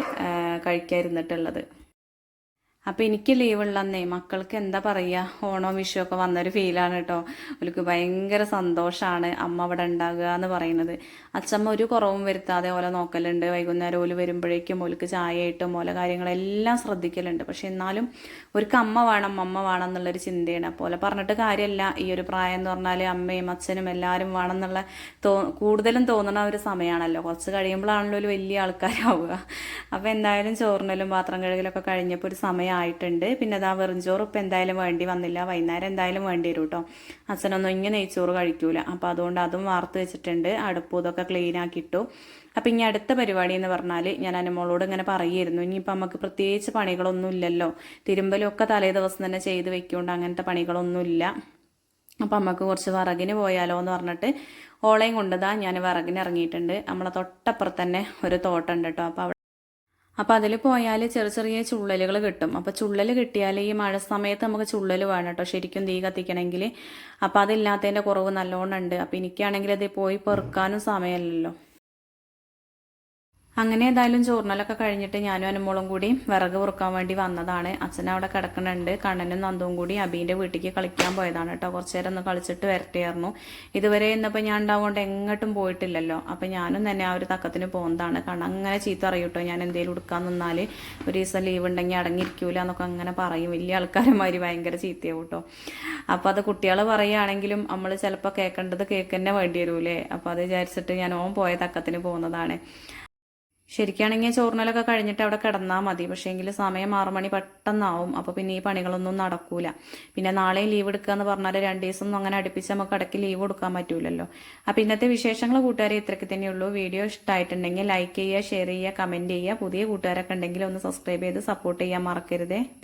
കഴിക്കാതിരുന്നിട്ടുള്ളത് അപ്പോൾ എനിക്ക് ലീവുള്ളന്നേ മക്കൾക്ക് എന്താ പറയുക ഓണോ വിഷു ഒക്കെ വന്നൊരു ഫീലാണ് കേട്ടോ. അവർക്ക് ഭയങ്കര സന്തോഷമാണ് അമ്മ അവിടെ ഉണ്ടാകുക എന്ന് പറയുന്നത്. അച്ഛമ്മ ഒരു കുറവും വരുത്താതെ ഓല നോക്കലുണ്ട്. വൈകുന്നേരം ഓൽ വരുമ്പോഴേക്കും ഓലക്ക് ചായയായിട്ടും ഓല കാര്യങ്ങളെല്ലാം ശ്രദ്ധിക്കലുണ്ട്. പക്ഷെ എന്നാലും ഒരു അമ്മ വേണം അമ്മ വേണം എന്നുള്ളൊരു ചിന്തയാണ്. അപ്പോൾ പറഞ്ഞിട്ട് കാര്യമല്ല ഈ ഒരു പ്രായം എന്ന് പറഞ്ഞാൽ അമ്മയും അച്ഛനും എല്ലാവരും വേണം എന്നുള്ള തോ കൂടുതലും തോന്നുന്ന ഒരു സമയമാണല്ലോ കുറച്ച് കഴിയുമ്പോഴാണല്ലോ ഒരു വലിയ ആൾക്കാരാവുക. അപ്പോൾ എന്തായാലും ചോറിനലും പാത്രം കഴുകലൊക്കെ കഴിഞ്ഞപ്പോൾ ഒരു സമയമായിട്ടുണ്ട് പിന്നെ അതാ വെറുംചോറ് ഇപ്പം എന്തായാലും വേണ്ടി വന്നില്ല. വൈകുന്നേരം എന്തായാലും വേണ്ടി വരും കേട്ടോ അച്ഛനൊന്നും ഇങ്ങനെ നെയ്ച്ചോറ് കഴിക്കൂല. അപ്പോൾ അതുകൊണ്ട് അതും വാർത്ത് വെച്ചിട്ടുണ്ട്. അടുപ്പും ഇതൊക്കെ ക്ലീൻ ആക്കിയിട്ടു. അപ്പം ഇനി അടുത്ത പരിപാടി എന്ന് പറഞ്ഞാൽ ഞാൻ അനുമോളോട് ഇങ്ങനെ പറയുമായിരുന്നു ഇനിയിപ്പോൾ നമുക്ക് പ്രത്യേകിച്ച് പണികളൊന്നും ഇല്ലല്ലോ. തിരുമ്പലൊക്കെ തലേ ദിവസം തന്നെ ചെയ്ത് വെക്കുകൊണ്ട് അങ്ങനത്തെ പണികളൊന്നുമില്ല അപ്പം നമുക്ക് കുറച്ച് വിറകിന് പോയാലോ എന്ന് പറഞ്ഞിട്ട് ഓളയും കൊണ്ടതാ ഞാൻ വിറകിന് ഇറങ്ങിയിട്ടുണ്ട്. നമ്മളെ തൊട്ടപ്പുറത്ത് തന്നെ ഒരു തോട്ടമുണ്ട് കേട്ടോ. അപ്പോൾ അപ്പം അതിൽ പോയാൽ ചെറിയ ചെറിയ ചുള്ളലുകൾ കിട്ടും. അപ്പോൾ ചുള്ളൽ കിട്ടിയാൽ ഈ മഴ സമയത്ത് നമുക്ക് ചുള്ളൽ വേണം കേട്ടോ. ശരിക്കും തീ കത്തിക്കണമെങ്കിൽ അപ്പോൾ അതില്ലാത്തതിന്റെ കുറവ് നല്ലോണം ഉണ്ട്. അപ്പോൾ എനിക്കാണെങ്കിൽ അത് പോയി പെറുക്കാനും സമയമല്ലല്ലോ. അങ്ങനെ ഏതായാലും ചോറിനലൊക്കെ കഴിഞ്ഞിട്ട് ഞാനും അനുമോളും കൂടി വിറക് മുറുക്കാൻ വേണ്ടി വന്നതാണ്. അച്ഛൻ അവിടെ കിടക്കുന്നുണ്ട്. കണ്ണനും നന്ദവും കൂടി അബീന്റെ വീട്ടിലേക്ക് കളിക്കാൻ പോയതാണ് കേട്ടോ. കുറച്ച് നേരം ഒന്ന് കളിച്ചിട്ട് വരട്ടിയായിരുന്നു. ഇതുവരെ ഇന്നിപ്പോൾ ഞാൻ ഉണ്ടാവുകൊണ്ട് എങ്ങോട്ടും പോയിട്ടില്ലല്ലോ. അപ്പം ഞാനും തന്നെ ആ ഒരു തക്കത്തിന് പോകുന്നതാണ് കാരണം അങ്ങനെ ചീത്ത അറിയും കേട്ടോ. ഞാൻ എന്തെങ്കിലും ഉടുക്കാൻ നിന്നാൽ ഒരു ദിവസം ലീവ് ഉണ്ടെങ്കിൽ അടങ്ങിയിരിക്കൂല എന്നൊക്കെ അങ്ങനെ പറയും. വലിയ ആൾക്കാരന്മാർ ഭയങ്കര ചീത്തയാവും കേട്ടോ. അപ്പോൾ അത് കുട്ടികൾ പറയുകയാണെങ്കിലും നമ്മൾ ചിലപ്പോൾ കേൾക്കേണ്ടത് കേൾക്കന്നെ വേണ്ടി വരൂലേ അപ്പോൾ അത് വിചാരിച്ചിട്ട് ഞാൻ ഓൻ പോയ തക്കത്തിന് പോകുന്നതാണ് ശരിക്കാണെങ്കിൽ ചോറിനലൊക്കെ കഴിഞ്ഞിട്ട് അവിടെ കിടന്നാൽ മതി. പക്ഷേ എങ്കിൽ സമയം ആറു മണി പെട്ടെന്നാവും. അപ്പോൾ പിന്നെ ഈ പണികളൊന്നും നടക്കൂല. പിന്നെ നാളെ ലീവ് എടുക്കുക എന്ന് പറഞ്ഞാൽ രണ്ട് ദിവസം അങ്ങനെ അടുപ്പിച്ച് നമുക്ക് ഇടയ്ക്ക് ലീവ് കൊടുക്കാൻ പറ്റൂലല്ലോ. അപ്പോൾ ഇന്നത്തെ വിശേഷങ്ങൾ കൂട്ടുകാരെ ഇത്രയ്ക്ക് തന്നെയുള്ളൂ വീഡിയോ ഇഷ്ടമായിട്ടുണ്ടെങ്കിൽ ലൈക്ക് ചെയ്യുക ഷെയർ ചെയ്യുക കമന്റ് ചെയ്യുക. പുതിയ കൂട്ടുകാരൊക്കെ ഉണ്ടെങ്കിൽ ഒന്ന് സബ്സ്ക്രൈബ് ചെയ്ത് സപ്പോർട്ട് ചെയ്യാൻ മറക്കരുതേ.